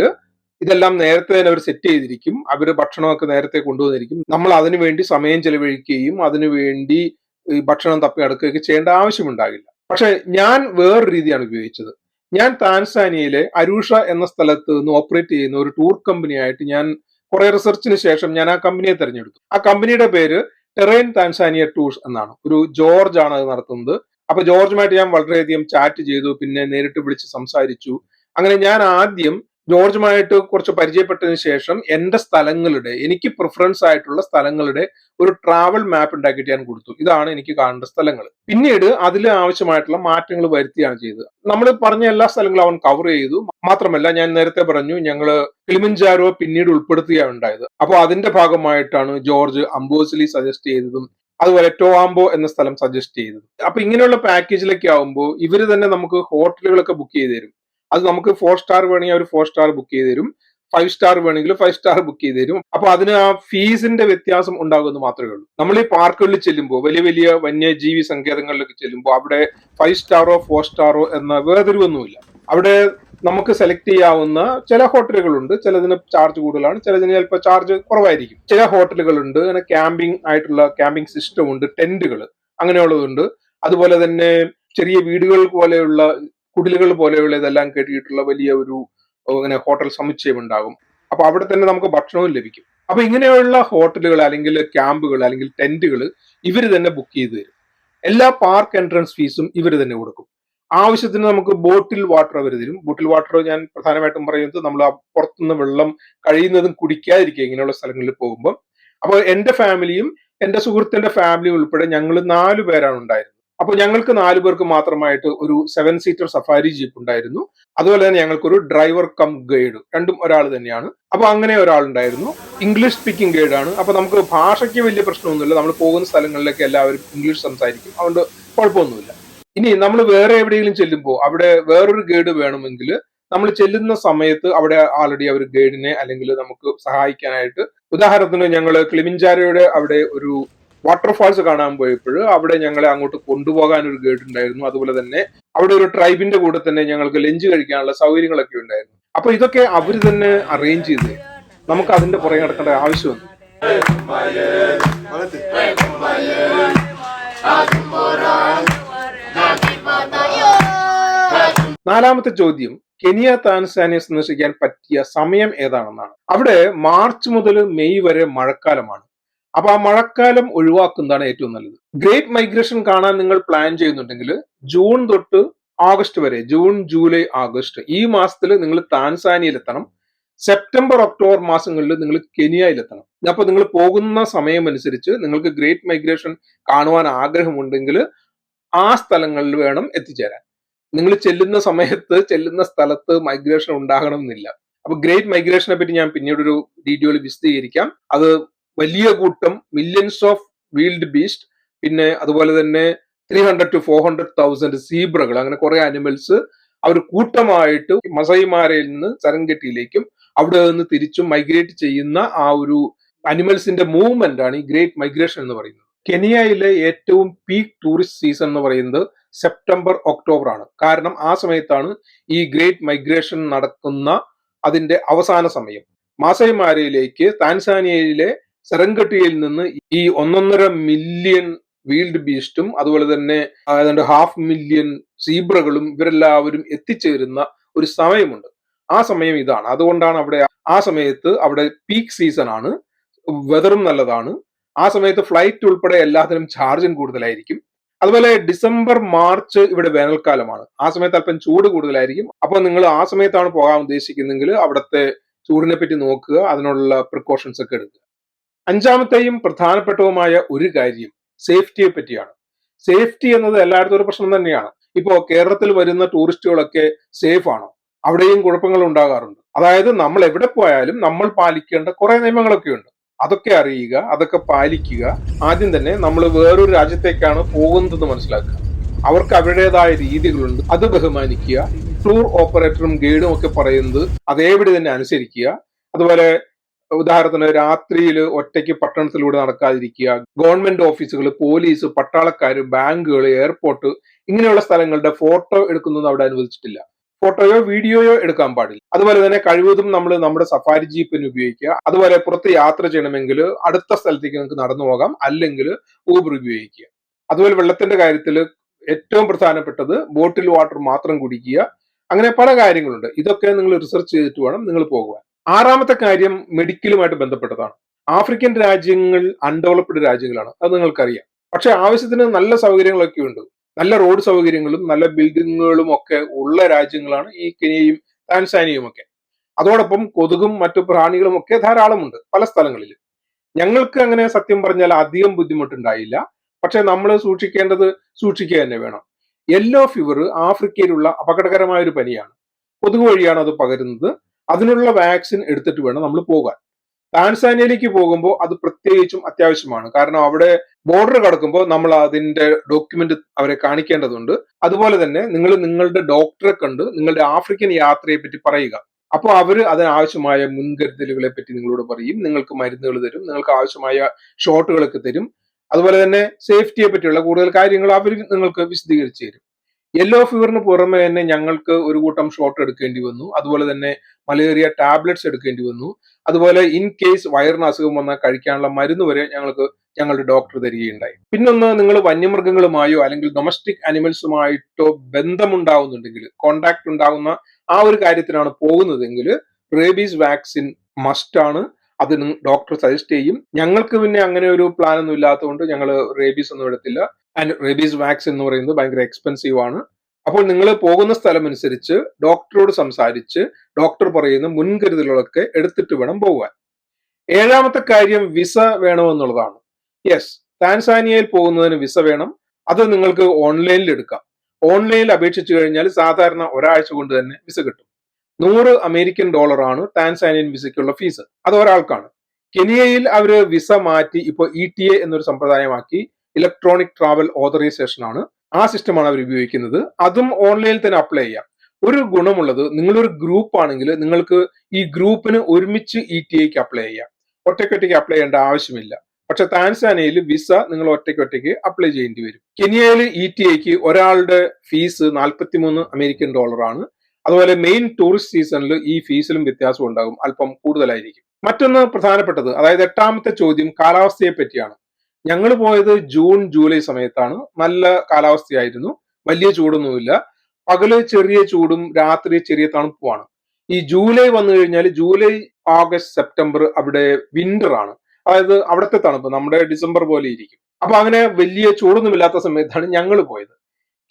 Speaker 1: ഇതെല്ലാം നേരത്തെ തന്നെ അവർ സെറ്റ് ചെയ്തിരിക്കും. അവർ ഭക്ഷണമൊക്കെ നേരത്തെ കൊണ്ടുവന്നിരിക്കും. നമ്മൾ അതിനുവേണ്ടി സമയം ചെലവഴിക്കുകയും അതിനു വേണ്ടി ഈ ഭക്ഷണം തപ്പി അടുക്കുകയൊക്കെ ചെയ്യേണ്ട ആവശ്യമുണ്ടാകില്ല. പക്ഷെ ഞാൻ വേറൊരു രീതിയാണ് ഉപയോഗിച്ചത്. ഞാൻ താൻസാനിയയിലെ അരൂഷ എന്ന സ്ഥലത്ത് നിന്ന് ഓപ്പറേറ്റ് ചെയ്യുന്ന ഒരു ടൂർ കമ്പനിയായിട്ട് ഞാൻ കുറെ റിസർച്ചിന് ശേഷം ഞാൻ ആ കമ്പനിയെ തിരഞ്ഞെടുത്തു. ആ കമ്പനിയുടെ പേര് ടെറൈൻ താൻസാനിയ ടൂർസ് എന്നാണ്. ഒരു ജോർജ് ആണ് അത് നടത്തുന്നത്. അപ്പൊ ജോർജുമായിട്ട് ഞാൻ വളരെയധികം ചാറ്റ് ചെയ്തു പിന്നെ നേരിട്ട് വിളിച്ച് സംസാരിച്ചു. അങ്ങനെ ഞാൻ ആദ്യം ജോർജുമായിട്ട് കുറച്ച് പരിചയപ്പെട്ടതിന് ശേഷം എന്റെ സ്ഥലങ്ങളുടെ എനിക്ക് പ്രിഫറൻസ് ആയിട്ടുള്ള സ്ഥലങ്ങളുടെ ഒരു ട്രാവൽ മാപ്പ് ഉണ്ടാക്കിയിട്ട് ഞാൻ കൊടുത്തു. ഇതാണ് എനിക്ക് കാണേണ്ട സ്ഥലങ്ങൾ പിന്നീട് അതിൽ ആവശ്യമായിട്ടുള്ള മാറ്റങ്ങൾ വരുത്തിയാണ് ചെയ്തത്. നമ്മൾ പറഞ്ഞ എല്ലാ സ്ഥലങ്ങളും അവൻ കവർ ചെയ്തു. മാത്രമല്ല ഞാൻ നേരത്തെ പറഞ്ഞു ഞങ്ങൾ കിളിമഞ്ചാരോ പിന്നീട് ഉൾപ്പെടുത്തുകയാണ് ഉണ്ടായത്. അപ്പോൾ അതിന്റെ ഭാഗമായിട്ടാണ് ജോർജ് അംബോസിലി സജസ്റ്റ് ചെയ്തതും അതുപോലെ ടോവാംബോ എന്ന സ്ഥലം സജസ്റ്റ് ചെയ്തത്. അപ്പൊ ഇങ്ങനെയുള്ള പാക്കേജിലൊക്കെ ആവുമ്പോൾ ഇവർ തന്നെ നമുക്ക് ഹോട്ടലുകളൊക്കെ ബുക്ക് ചെയ്ത് തരും. അത് നമുക്ക് ഫോർ സ്റ്റാർ വേണമെങ്കിൽ അവർ ഫോർ സ്റ്റാർ ബുക്ക് ചെയ്ത് തരും. ഫൈവ് സ്റ്റാർ വേണമെങ്കിൽ ഫൈവ് സ്റ്റാർ ബുക്ക് ചെയ്ത് തരും. അപ്പൊ അതിന് ആ ഫീസിന്റെ വ്യത്യാസം ഉണ്ടാകുമെന്ന് മാത്രമേ ഉള്ളൂ. നമ്മൾ ഈ പാർക്കുകളിൽ ചെല്ലുമ്പോൾ വലിയ വലിയ വന്യജീവി സങ്കേതങ്ങളിലൊക്കെ ചെല്ലുമ്പോൾ അവിടെ ഫൈവ് സ്റ്റാറോ ഫോർ സ്റ്റാറോ എന്ന വേർതിരിവൊന്നുമില്ല. അവിടെ നമുക്ക് സെലക്ട് ചെയ്യാവുന്ന ചില ഹോട്ടലുകളുണ്ട് ചിലതിന് ചാർജ് കൂടുതലാണ് ചിലതിന് ചിലപ്പോൾ ചാർജ് കുറവായിരിക്കും. ചില ഹോട്ടലുകളുണ്ട് അങ്ങനെ ക്യാമ്പിംഗ് ആയിട്ടുള്ള ക്യാമ്പിംഗ് സിസ്റ്റം ഉണ്ട് ടെന്റുകൾ അങ്ങനെയുള്ളതുണ്ട്. അതുപോലെ തന്നെ ചെറിയ വീടുകൾ പോലെയുള്ള കുടിലുകൾ പോലെയുള്ള ഇതെല്ലാം കെട്ടിയിട്ടുള്ള വലിയ ഒരു ഇങ്ങനെ ഹോട്ടൽ സമുച്ചയം ഉണ്ടാകും. അപ്പൊ അവിടെ തന്നെ നമുക്ക് ഭക്ഷണവും ലഭിക്കും. അപ്പൊ ഇങ്ങനെയുള്ള ഹോട്ടലുകൾ അല്ലെങ്കിൽ ക്യാമ്പുകൾ അല്ലെങ്കിൽ ടെന്റുകൾ ഇവർ തന്നെ ബുക്ക് ചെയ്ത് തരും. എല്ലാ പാർക്ക് എൻട്രൻസ് ഫീസും ഇവർ തന്നെ കൊടുക്കും. ആവശ്യത്തിന് നമുക്ക് ബോട്ടിൽ വാട്ടർ അവർ തരും. ബോട്ടിൽ വാട്ടർ ഞാൻ പ്രധാനമായിട്ടും പറയുന്നത് നമ്മൾ പുറത്തുനിന്ന് വെള്ളം കഴിയുന്നതും കുടിക്കാതിരിക്കുക ഇങ്ങനെയുള്ള സ്ഥലങ്ങളിൽ പോകുമ്പോൾ അപ്പോൾ എന്റെ ഫാമിലിയും എന്റെ സുഹൃത്തിന്റെ ഫാമിലിയും ഉൾപ്പെടെ ഞങ്ങൾ നാലു പേരാണ് ഉണ്ടായിരുന്നത്. അപ്പോൾ ഞങ്ങൾക്ക് നാലു പേർക്ക് മാത്രമായിട്ട് ഒരു സെവൻ സീറ്റർ സഫാരി ജീപ്പ് ഉണ്ടായിരുന്നു. അതുപോലെ തന്നെ ഞങ്ങൾക്ക് ഒരു ഡ്രൈവർ കം ഗൈഡ് രണ്ടും ഒരാൾ തന്നെയാണ്. അപ്പോൾ അങ്ങനെ ഒരാൾ ഉണ്ടായിരുന്നു ഇംഗ്ലീഷ് സ്പീക്കിംഗ് ഗൈഡ് ആണ്. അപ്പൊ നമുക്ക് ഭാഷയ്ക്ക് വലിയ പ്രശ്നമൊന്നുമില്ല. നമ്മൾ പോകുന്ന സ്ഥലങ്ങളിലൊക്കെ എല്ലാവരും ഇംഗ്ലീഷ് സംസാരിക്കും. അതുകൊണ്ട് കുഴപ്പമൊന്നുമില്ല. ഇനി നമ്മൾ വേറെ എവിടെയെങ്കിലും ചെല്ലുമ്പോൾ അവിടെ വേറൊരു ഗൈഡ് വേണമെങ്കിൽ നമ്മൾ ചെല്ലുന്ന സമയത്ത് അവിടെ ആൾറെഡി അവർ ഗൈഡിനെ അല്ലെങ്കിൽ നമുക്ക് സഹായിക്കാനായിട്ട് ഉദാഹരണത്തിന് ഞങ്ങൾ ക്ലിമിഞ്ചാരയുടെ അവിടെ ഒരു വാട്ടർഫാൾസ് കാണാൻ പോയപ്പോൾ അവിടെ ഞങ്ങളെ അങ്ങോട്ട് കൊണ്ടുപോകാൻ ഒരു ഗൈഡ് ഉണ്ടായിരുന്നു അതുപോലെ തന്നെ അവിടെ ഒരു ട്രൈബിന്റെ കൂടെ തന്നെ ഞങ്ങൾക്ക് ലഞ്ച് കഴിക്കാനുള്ള സൗകര്യങ്ങളൊക്കെ ഉണ്ടായിരുന്നു. അപ്പൊ ഇതൊക്കെ അവർ തന്നെ അറേഞ്ച് ചെയ്ത് നമുക്ക് അതിന്റെ പുറകെ നടക്കേണ്ട ആവശ്യമൊന്നും നാലാമത്തെ ചോദ്യം കെനിയ താൻസാനിയ സന്ദർശിക്കാൻ പറ്റിയ സമയം ഏതാണെന്നാണ്. അവിടെ മാർച്ച് മുതൽ മെയ് വരെ മഴക്കാലമാണ്. അപ്പൊ ആ മഴക്കാലം ഒഴിവാക്കുന്നതാണ് ഏറ്റവും നല്ലത്. ഗ്രേറ്റ് മൈഗ്രേഷൻ കാണാൻ നിങ്ങൾ പ്ലാൻ ചെയ്യുന്നുണ്ടെങ്കിൽ ജൂൺ തൊട്ട് ഓഗസ്റ്റ് വരെ ജൂൺ ജൂലൈ ആഗസ്റ്റ് ഈ മാസത്തിൽ നിങ്ങൾ താൻസാനിയിലെത്തണം സെപ്റ്റംബർ ഒക്ടോബർ മാസങ്ങളിൽ നിങ്ങൾ കെനിയയിലെത്തണം അപ്പൊ നിങ്ങൾ പോകുന്ന സമയമനുസരിച്ച് നിങ്ങൾക്ക് ഗ്രേറ്റ് മൈഗ്രേഷൻ കാണുവാൻ ആഗ്രഹമുണ്ടെങ്കിൽ ആ സ്ഥലങ്ങളിൽ വേണം എത്തിച്ചേരാൻ. നിങ്ങൾ ചെല്ലുന്ന സമയത്ത് ചെല്ലുന്ന സ്ഥലത്ത് മൈഗ്രേഷൻ ഉണ്ടാകണമെന്നില്ല. അപ്പൊ ഗ്രേറ്റ് മൈഗ്രേഷനെ പറ്റി ഞാൻ പിന്നീട് ഒരു ഡീറ്റെയിൽ വിശദീകരിക്കാം. അത് വലിയ കൂട്ടം മില്യൺസ് ഓഫ് വീൽഡ് ബീസ്റ്റ് പിന്നെ അതുപോലെ തന്നെ three hundred to four hundred thousand സീബ്രകൾ അങ്ങനെ കുറെ അനിമൽസ് അവർ കൂട്ടമായിട്ട് മസൈമാരയിൽ നിന്ന് സരംഗട്ടിയിലേക്കും അവിടെ നിന്ന് തിരിച്ചും മൈഗ്രേറ്റ് ചെയ്യുന്ന ആ ഒരു അനിമൽസിന്റെ മൂവ്മെന്റ് ആണ് ഈ ഗ്രേറ്റ് മൈഗ്രേഷൻ എന്ന് പറയുന്നത്. കെനിയയിലെ ഏറ്റവും പീക്ക് ടൂറിസ്റ്റ് സീസൺ എന്ന് പറയുന്നത് സെപ്റ്റംബർ ഒക്ടോബർ ആണ്. കാരണം ആ സമയത്താണ് ഈ ഗ്രേറ്റ് മൈഗ്രേഷൻ നടക്കുന്ന അതിന്റെ അവസാന സമയം. മാസൈമാരയിലേക്ക് താൻസാനിയയിലെ സെറങ്കട്ടിയിൽ നിന്ന് ഈ ഒന്നൊന്നര മില്യൺ വീൽഡ് ബീസ്റ്റും അതുപോലെ തന്നെ ഏതാണ്ട് ഹാഫ് മില്യൺ സീബ്രകളും ഇവരെല്ലാവരും എത്തിച്ചേരുന്ന ഒരു സമയമുണ്ട്. ആ സമയം ഇതാണ്. അതുകൊണ്ടാണ് അവിടെ ആ സമയത്ത് അവിടെ പീക്ക് സീസൺ ആണ്. വെതറും നല്ലതാണ്. ആ സമയത്ത് ഫ്ലൈറ്റ് ഉൾപ്പെടെ എല്ലാത്തിനും ചാർജും കൂടുതലായിരിക്കും. അതുപോലെ ഡിസംബർ മാർച്ച് ഇവിടെ വേനൽക്കാലമാണ്. ആ സമയത്ത് അല്പം ചൂട് കൂടുതലായിരിക്കും. അപ്പോൾ നിങ്ങൾ ആ സമയത്താണ് പോകാൻ ഉദ്ദേശിക്കുന്നെങ്കിൽ അവിടുത്തെ ചൂടിനെ പറ്റി നോക്കുക അതിനുള്ള പ്രിക്കോഷൻസ് ഒക്കെ എടുക്കുക. അഞ്ചാമത്തെയും പ്രധാനപ്പെട്ടതുമായ ഒരു കാര്യം സേഫ്റ്റിയെ പറ്റിയാണ്. സേഫ്റ്റി എന്നത് എല്ലായിടത്തും ഒരു പ്രശ്നം തന്നെയാണ്. ഇപ്പോ കേരളത്തിൽ വരുന്ന ടൂറിസ്റ്റുകളൊക്കെ സേഫ് ആണോ അവിടെയും കുഴപ്പങ്ങൾ ഉണ്ടാകാറുണ്ട്. അതായത് നമ്മൾ എവിടെ പോയാലും നമ്മൾ പാലിക്കേണ്ട കുറെ നിയമങ്ങളൊക്കെ ഉണ്ട്. അതൊക്കെ അറിയുക അതൊക്കെ പാലിക്കുക. ആദ്യം തന്നെ നമ്മൾ വേറൊരു രാജ്യത്തേക്കാണ് പോകുന്നതെന്ന് മനസ്സിലാക്കുക. അവർക്ക് അവരുടേതായ രീതികളുണ്ട്. അത് ബഹുമാനിക്കുക. ടൂർ ഓപ്പറേറ്ററും ഗൈഡും ഒക്കെ പറയുന്നത് അതേപടി തന്നെ അനുസരിക്കുക. അതുപോലെ ഉദാഹരണത്തിന് രാത്രിയിൽ ഒറ്റയ്ക്ക് പട്ടണത്തിലൂടെ നടക്കാതിരിക്കുക ഗവൺമെന്റ് ഓഫീസുകൾ പോലീസ് പട്ടാളക്കാർ ബാങ്കുകൾ എയർപോർട്ട് ഇങ്ങനെയുള്ള സ്ഥലങ്ങളുടെ ഫോട്ടോ എടുക്കുന്നൊന്നും അവിടെ അനുവദിച്ചിട്ടില്ല. ഫോട്ടോയോ വീഡിയോയോ എടുക്കാൻ പാടില്ല. അതുപോലെ തന്നെ കഴിവതും നമ്മൾ നമ്മുടെ സഫാരി ജീപ്പിന് ഉപയോഗിക്കുക. അതുപോലെ പുറത്ത് യാത്ര ചെയ്യണമെങ്കിൽ അടുത്ത സ്ഥലത്തേക്ക് നിങ്ങൾക്ക് നടന്നു പോകാം. അല്ലെങ്കിൽ ഊബർ ഉപയോഗിക്കുക. അതുപോലെ വെള്ളത്തിന്റെ കാര്യത്തിൽ ഏറ്റവും പ്രധാനപ്പെട്ടത് ബോട്ടിൽ വാട്ടർ മാത്രം കുടിക്കുക. അങ്ങനെ പല കാര്യങ്ങളുണ്ട്. ഇതൊക്കെ നിങ്ങൾ റിസർച്ച് ചെയ്തിട്ട് വേണം നിങ്ങൾ പോകുവാൻ. ആറാമത്തെ കാര്യം മെഡിക്കലുമായിട്ട് ബന്ധപ്പെട്ടതാണ്. ആഫ്രിക്കൻ രാജ്യങ്ങൾ അൺഡെവലപ്ഡ് രാജ്യങ്ങളാണ്. അത് നിങ്ങൾക്കറിയാം. പക്ഷെ ആവശ്യത്തിന് നല്ല സൗകര്യങ്ങളൊക്കെ ഉണ്ട്. നല്ല റോഡ് സൗകര്യങ്ങളും നല്ല ബിൽഡിങ്ങുകളും ഒക്കെ ഉള്ള രാജ്യങ്ങളാണ് ഈ കെനിയയും താൻസാനിയയും ഒക്കെ. അതോടൊപ്പം കൊതുകും മറ്റു പ്രാണികളും ഒക്കെ ധാരാളമുണ്ട് പല സ്ഥലങ്ങളിലും ഞങ്ങൾക്ക് അങ്ങനെ സത്യം പറഞ്ഞാൽ അധികം ബുദ്ധിമുട്ടുണ്ടായില്ല. പക്ഷെ നമ്മൾ സൂക്ഷിക്കേണ്ടത് സൂക്ഷിക്കുക തന്നെ വേണം. യെല്ലോ ഫീവർ ആഫ്രിക്കയിലുള്ള അപകടകരമായ ഒരു പനിയാണ്. കൊതുക് വഴിയാണ് അത് പകരുന്നത്. അതിനുള്ള വാക്സിൻ എടുത്തിട്ട് വേണം നമ്മൾ പോകാൻ. ടാൻസാനിയയിലേക്ക് പോകുമ്പോൾ അത് പ്രത്യേകിച്ചും അത്യാവശ്യമാണ്. കാരണം അവിടെ ബോർഡർ കടക്കുമ്പോൾ നമ്മൾ അതിന്റെ ഡോക്യുമെന്റ് അവരെ കാണിക്കേണ്ടതുണ്ട്. അതുപോലെ തന്നെ നിങ്ങൾ നിങ്ങളുടെ ഡോക്ടറെ കണ്ട് നിങ്ങളുടെ ആഫ്രിക്കൻ യാത്രയെ പറ്റി പറയുക. അപ്പോൾ അവർ അതിനാവശ്യമായ മുൻകരുതലുകളെ പറ്റി നിങ്ങളോട് പറയും. നിങ്ങൾക്ക് മരുന്നുകൾ തരും. നിങ്ങൾക്ക് ആവശ്യമായ ഷോട്ടുകളൊക്കെ തരും. അതുപോലെ തന്നെ സേഫ്റ്റിയെ പറ്റിയുള്ള കൂടുതൽ കാര്യങ്ങൾ അവർ നിങ്ങൾക്ക് വിശദീകരിച്ചു തരും. യെല്ലോ ഫീവറിന് പുറമെ തന്നെ ഞങ്ങൾക്ക് ഒരു കൂട്ടം ഷോട്ട് എടുക്കേണ്ടി വന്നു. അതുപോലെ തന്നെ മലേറിയ ടാബ്ലറ്റ്സ് എടുക്കേണ്ടി വന്നു. അതുപോലെ ഇൻ കേസ് വയറിന് അസുഖം വന്നാൽ കഴിക്കാനുള്ള മരുന്ന് വരെ ഞങ്ങൾക്ക് ഞങ്ങളുടെ ഡോക്ടർ തരികയുണ്ടായി. പിന്നൊന്ന് നിങ്ങൾ വന്യമൃഗങ്ങളുമായോ അല്ലെങ്കിൽ ഡൊമസ്റ്റിക് അനിമൽസുമായിട്ടോ ബന്ധമുണ്ടാവുന്നുണ്ടെങ്കിൽ കോണ്ടാക്ട് ഉണ്ടാവുന്ന ആ ഒരു കാര്യത്തിനാണ് പോകുന്നതെങ്കിൽ റേബീസ് വാക്സിൻ മസ്റ്റാണ് അത് ഡോക്ടർ സജസ്റ്റ് ചെയ്യും. ഞങ്ങൾക്ക് പിന്നെ അങ്ങനെ ഒരു പ്ലാൻ ഒന്നും ഇല്ലാത്തതുകൊണ്ട് ഞങ്ങൾ റേബീസ് ഒന്നും എടുത്തില്ല. ആൻഡ് റേബീസ് വാക്സിൻ എന്ന് പറയുന്നത് ഭയങ്കര എക്സ്പെൻസീവ് ആണ്. അപ്പോൾ നിങ്ങൾ പോകുന്ന സ്ഥലം അനുസരിച്ച് ഡോക്ടറോട് സംസാരിച്ച് ഡോക്ടർ പറയുന്ന മുൻകരുതലുകളൊക്കെ എടുത്തിട്ട് വേണം പോകാൻ. ഏഴാമത്തെ കാര്യം വിസ വേണമെന്നുള്ളതാണ്. യെസ് താൻസാനിയയിൽ പോകുന്നതിന് വിസ വേണം. അത് നിങ്ങൾക്ക് ഓൺലൈനിൽ എടുക്കാം. ഓൺലൈനിൽ അപേക്ഷിച്ചു കഴിഞ്ഞാൽ സാധാരണ ഒരാഴ്ച കൊണ്ട് തന്നെ വിസ കിട്ടും. നൂറ് അമേരിക്കൻ ഡോളറാണ് ടാൻസാനിയൻ വിസയ്ക്കുള്ള ഫീസ് അത് ഒരാൾക്കാണ്. കെനിയയിൽ അവർ വിസ മാറ്റി ഇപ്പോൾ ഇ ടി എ എന്നൊരു സമ്പ്രദായമാക്കി ഇലക്ട്രോണിക് ട്രാവൽ ഓതറൈസേഷൻ ആണ്. ആ സിസ്റ്റമാണ് അവർ ഉപയോഗിക്കുന്നത്. അതും ഓൺലൈനിൽ തന്നെ അപ്ലൈ ചെയ്യാം. ഒരു ഗുണമുള്ളത് നിങ്ങളൊരു ഗ്രൂപ്പ് ആണെങ്കിൽ നിങ്ങൾക്ക് ഈ ഗ്രൂപ്പിന് ഒരുമിച്ച് ഇ ടി എക്ക് അപ്ലൈ ചെയ്യാം. ഒറ്റയ്ക്കൊറ്റയ്ക്ക് അപ്ലൈ ചെയ്യേണ്ട ആവശ്യമില്ല. പക്ഷെ താൻസാനയിൽ വിസ നിങ്ങൾ ഒറ്റയ്ക്കൊറ്റയ്ക്ക് അപ്ലൈ ചെയ്യേണ്ടി വരും. കെനിയയിൽ ഇ ടി എക്ക് ഒരാളുടെ ഫീസ് നാൽപ്പത്തിമൂന്ന് അമേരിക്കൻ ഡോളറാണ്. അതുപോലെ മെയിൻ ടൂറിസ്റ്റ് സീസണിൽ ഈ ഫീസിലും വ്യത്യാസം ഉണ്ടാകും അല്പം കൂടുതലായിരിക്കും. മറ്റൊന്ന് പ്രധാനപ്പെട്ടത് അതായത് എട്ടാമത്തെ ചോദ്യം കാലാവസ്ഥയെ പറ്റിയാണ്. ഞങ്ങൾ പോയത് ജൂൺ ജൂലൈ സമയത്താണ്. നല്ല കാലാവസ്ഥയായിരുന്നു. വലിയ ചൂടൊന്നുമില്ല. പകൽ ചെറിയ ചൂടും രാത്രി ചെറിയ തണുപ്പുമാണ്. ഈ ജൂലൈ വന്നു കഴിഞ്ഞാൽ ജൂലൈ ഓഗസ്റ്റ് സെപ്റ്റംബർ അവിടെ വിന്റർ ആണ്. അതായത് അവിടുത്തെ തണുപ്പ് നമ്മുടെ ഡിസംബർ പോലെ ഇരിക്കും. അപ്പൊ അങ്ങനെ വലിയ ചൂടൊന്നുമില്ലാത്ത സമയത്താണ് ഞങ്ങൾ പോയത്.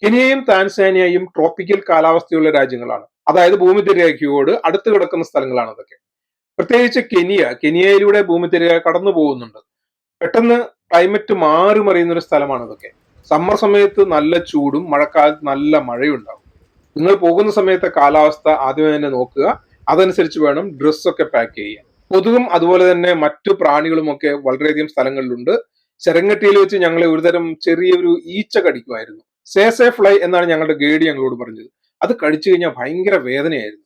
Speaker 1: കെനിയയും താൻസാനിയയും ട്രോപ്പിക്കൽ കാലാവസ്ഥയുള്ള രാജ്യങ്ങളാണ്. അതായത് ഭൂമിതിരേഖയോട് അടുത്ത് കിടക്കുന്ന സ്ഥലങ്ങളാണ് അതൊക്കെ പ്രത്യേകിച്ച് കെനിയ കെനിയയിലൂടെ ഭൂമിതിരേഖ കടന്നു പോകുന്നുണ്ട്. പെട്ടെന്ന് ക്ലൈമറ്റ് മാറി മറിയുന്ന ഒരു സ്ഥലമാണ് അതൊക്കെ സമ്മർ സമയത്ത് നല്ല ചൂടും മഴക്കാലത്ത് നല്ല മഴയും മഴയുണ്ടാവും നിങ്ങൾ പോകുന്ന സമയത്തെ കാലാവസ്ഥ ആദ്യമേ തന്നെ നോക്കുക. അതനുസരിച്ച് വേണം ഡ്രസ്സൊക്കെ പാക്ക് ചെയ്യാൻ കൊതുകും അതുപോലെ തന്നെ മറ്റു പ്രാണികളുമൊക്കെ വളരെയധികം സ്ഥലങ്ങളിലുണ്ട്. ചെരങ്ങട്ടിയിൽ വെച്ച് ഞങ്ങളെ ഒരുതരം ചെറിയൊരു ഈച്ച കടിക്കുമായിരുന്നു. സേസേ ഫ്ലൈ എന്നാണ് ഞങ്ങളുടെ ഗൈഡ് ഞങ്ങളോട് പറഞ്ഞത്. അത് കഴിച്ചു കഴിഞ്ഞാൽ ഭയങ്കര വേദനയായിരുന്നു.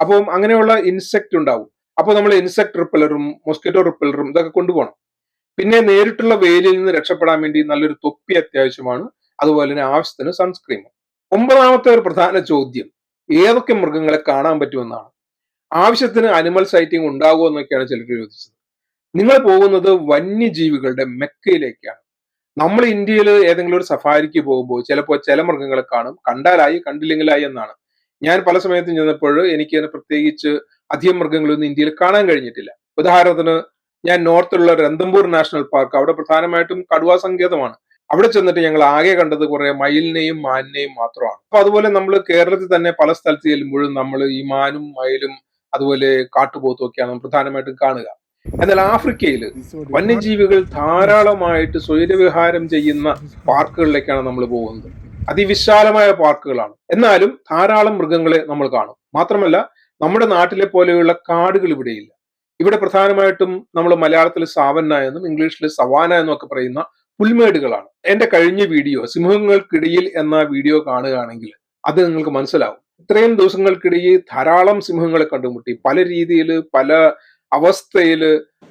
Speaker 1: അപ്പം അങ്ങനെയുള്ള ഇൻസെക്റ്റ് ഉണ്ടാവും. അപ്പോൾ നമ്മൾ ഇൻസെക്ട് റിപ്പലറും മൊസ്കിറ്റോ റിപ്പലറും ഇതൊക്കെ കൊണ്ടുപോകണം. പിന്നെ നേരിട്ടുള്ള വെയിലിൽ നിന്ന് രക്ഷപ്പെടാൻ വേണ്ടി നല്ലൊരു തൊപ്പി അത്യാവശ്യമാണ്. അതുപോലെ തന്നെ ആവശ്യത്തിന് സൺസ്ക്രീമും ഒമ്പതാമത്തെ ഒരു പ്രധാന ചോദ്യം. ഏതൊക്കെ മൃഗങ്ങളെ കാണാൻ പറ്റുമെന്നാണ്. ആവശ്യത്തിന് അനിമൽ സൈറ്റിംഗ് ഉണ്ടാകുമോ എന്നൊക്കെയാണ് ചിലർ ചോദിച്ചത്. നിങ്ങൾ പോകുന്നത് വന്യജീവികളുടെ മെക്കയിലേക്കാണ്. നമ്മൾ ഇന്ത്യയിൽ ഏതെങ്കിലും ഒരു സഫാരിക്ക് പോകുമ്പോൾ ചിലപ്പോൾ ചില മൃഗങ്ങളെ കാണും. കണ്ടാലായി കണ്ടില്ലെങ്കിലായി എന്നാണ്. ഞാൻ പല സമയത്തും ചെന്നപ്പോൾ എനിക്ക് പ്രത്യേകിച്ച് അധികം മൃഗങ്ങളൊന്നും ഇന്ത്യയിൽ കാണാൻ കഴിഞ്ഞിട്ടില്ല. ഉദാഹരണത്തിന് ഞാൻ നോർത്തിലുള്ള രന്തംപൂർ നാഷണൽ പാർക്ക് അവിടെ പ്രധാനമായിട്ടും കടുവ സങ്കേതമാണ്. അവിടെ ചെന്നിട്ട് ഞങ്ങൾ ആകെ കണ്ടത് കുറെ മയിലിനെയും മാനിനെയും മാത്രമാണ്. അപ്പൊ അതുപോലെ നമ്മൾ കേരളത്തിൽ തന്നെ പല സ്ഥലത്ത് ചെല്ലുമ്പോഴും നമ്മൾ ഈ മാനും മയിലും അതുപോലെ കാട്ടുപോത്തും ഒക്കെയാണ് പ്രധാനമായിട്ടും കാണുക. എന്നാൽ ആഫ്രിക്കയിൽ വന്യജീവികൾ ധാരാളമായിട്ട് സ്വൈരവിഹാരം ചെയ്യുന്ന പാർക്കുകളിലേക്കാണ് നമ്മൾ പോകുന്നത്. അതിവിശാലമായ പാർക്കുകളാണ്. എന്നാലും ധാരാളം മൃഗങ്ങളെ നമ്മൾ കാണും. മാത്രമല്ല നമ്മുടെ നാട്ടിലെ പോലെയുള്ള കാടുകൾ ഇവിടെയില്ല. ഇവിടെ പ്രധാനമായിട്ടും നമ്മൾ മലയാളത്തിൽ സാവന്ന എന്നും ഇംഗ്ലീഷിൽ സവാന എന്നും ഒക്കെ പറയുന്ന പുൽമേടുകളാണ്. എന്റെ കഴിഞ്ഞ വീഡിയോ സിംഹങ്ങൾക്കിടയിൽ എന്ന വീഡിയോ കാണുകയാണെങ്കിൽ അത് നിങ്ങൾക്ക് മനസ്സിലാവും. ഇത്രയും ദിവസങ്ങൾക്കിടയിൽ ധാരാളം സിംഹങ്ങളെ കണ്ടുമുട്ടി. പല രീതിയിൽ പല അവസ്ഥയിൽ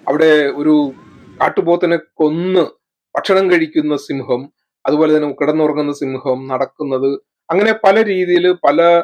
Speaker 1: അവിടെ ഒരു കാട്ടുപോത്തിനെ കൊന്ന് ഭക്ഷണം കഴിക്കുന്ന സിംഹം അതുപോലെ തന്നെ കിടന്നുറങ്ങുന്ന സിംഹം നടക്കുന്നത് അങ്ങനെ പല രീതിയിൽ പല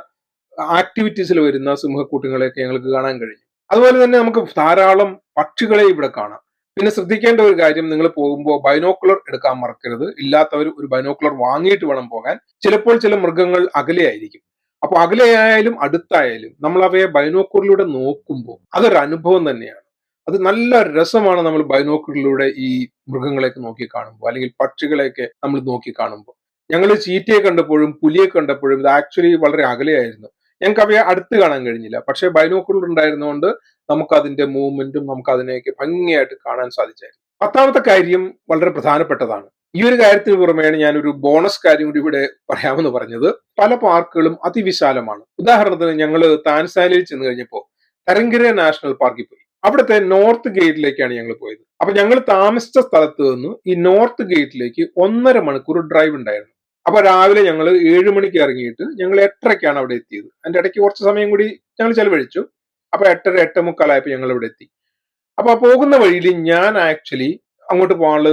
Speaker 1: ആക്ടിവിറ്റീസിൽ വരുന്ന സിംഹക്കൂട്ടങ്ങളെയൊക്കെ ഞങ്ങൾക്ക് കാണാൻ കഴിഞ്ഞു. അതുപോലെ തന്നെ നമുക്ക് ധാരാളം പക്ഷികളെ ഇവിടെ കാണാം. പിന്നെ ശ്രദ്ധിക്കേണ്ട ഒരു കാര്യം നിങ്ങൾ പോകുമ്പോൾ ബൈനോക്കുലർ എടുക്കാൻ മറക്കരുത്. ഇല്ലാത്തവർ ഒരു ബൈനോക്കുലർ വാങ്ങിയിട്ട് വേണം പോകാൻ. ചിലപ്പോൾ ചില മൃഗങ്ങൾ അകലെയായിരിക്കും. അപ്പൊ അകലെയായാലും അടുത്തായാലും നമ്മൾ അവയെ ബൈനോക്കൂറിലൂടെ നോക്കുമ്പോൾ അതൊരു അനുഭവം തന്നെയാണ്. അത് നല്ല രസമാണ് നമ്മൾ ബൈനോക്കൂറിലൂടെ ഈ മൃഗങ്ങളെയൊക്കെ നോക്കി കാണുമ്പോൾ അല്ലെങ്കിൽ പക്ഷികളെയൊക്കെ നമ്മൾ നോക്കി കാണുമ്പോൾ. ഞങ്ങൾ ചീറ്റയെ കണ്ടപ്പോഴും പുലിയെ കണ്ടപ്പോഴും ഇത് ആക്ച്വലി വളരെ അകലെയായിരുന്നു. ഞങ്ങൾക്ക് അവയെ അടുത്ത് കാണാൻ കഴിഞ്ഞില്ല. പക്ഷേ ബൈനോക്കുലർ ഉണ്ടായിരുന്നുകൊണ്ട് നമുക്ക് അതിന്റെ മൂവ്മെന്റും നമുക്ക് അതിനെയൊക്കെ ഭംഗിയായിട്ട് കാണാൻ സാധിച്ചായിരുന്നു. പത്താമത്തെ കാര്യം വളരെ പ്രധാനപ്പെട്ടതാണ്. ഈ ഒരു കാര്യത്തിന് പുറമെയാണ് ഞാൻ ഒരു ബോണസ് കാര്യം കൂടി ഇവിടെ പറയാമെന്ന് പറഞ്ഞത്. പല പാർക്കുകളും അതിവിശാലമാണ്. ഉദാഹരണത്തിന് ഞങ്ങൾ താൻസാനിയിൽ ചെന്ന് കഴിഞ്ഞപ്പോൾ തരങ്കിര നാഷണൽ പാർക്കിൽ പോയി. അവിടുത്തെ നോർത്ത് ഗേറ്റിലേക്കാണ് ഞങ്ങൾ പോയത്. അപ്പൊ ഞങ്ങൾ താമസിച്ച സ്ഥലത്ത് നിന്ന് ഈ നോർത്ത് ഗേറ്റിലേക്ക് ഒന്നര മണിക്കൂർ ഡ്രൈവ് ഉണ്ടായിരുന്നു. അപ്പൊ രാവിലെ ഞങ്ങൾ ഏഴ് മണിക്ക് ഇറങ്ങിയിട്ട് ഞങ്ങൾ എട്ടരയ്ക്കാണ് അവിടെ എത്തിയത്. അതിന്റെ ഇടയ്ക്ക് കുറച്ച് സമയം കൂടി ഞങ്ങൾ ചെലവഴിച്ചു. അപ്പൊ എട്ടര എട്ട് മുക്കാലായപ്പോൾ ഞങ്ങൾ ഇവിടെ എത്തി. അപ്പൊ പോകുന്ന വഴിയിൽ ഞാൻ ആക്ച്വലി അങ്ങോട്ട് പോകാനുള്ള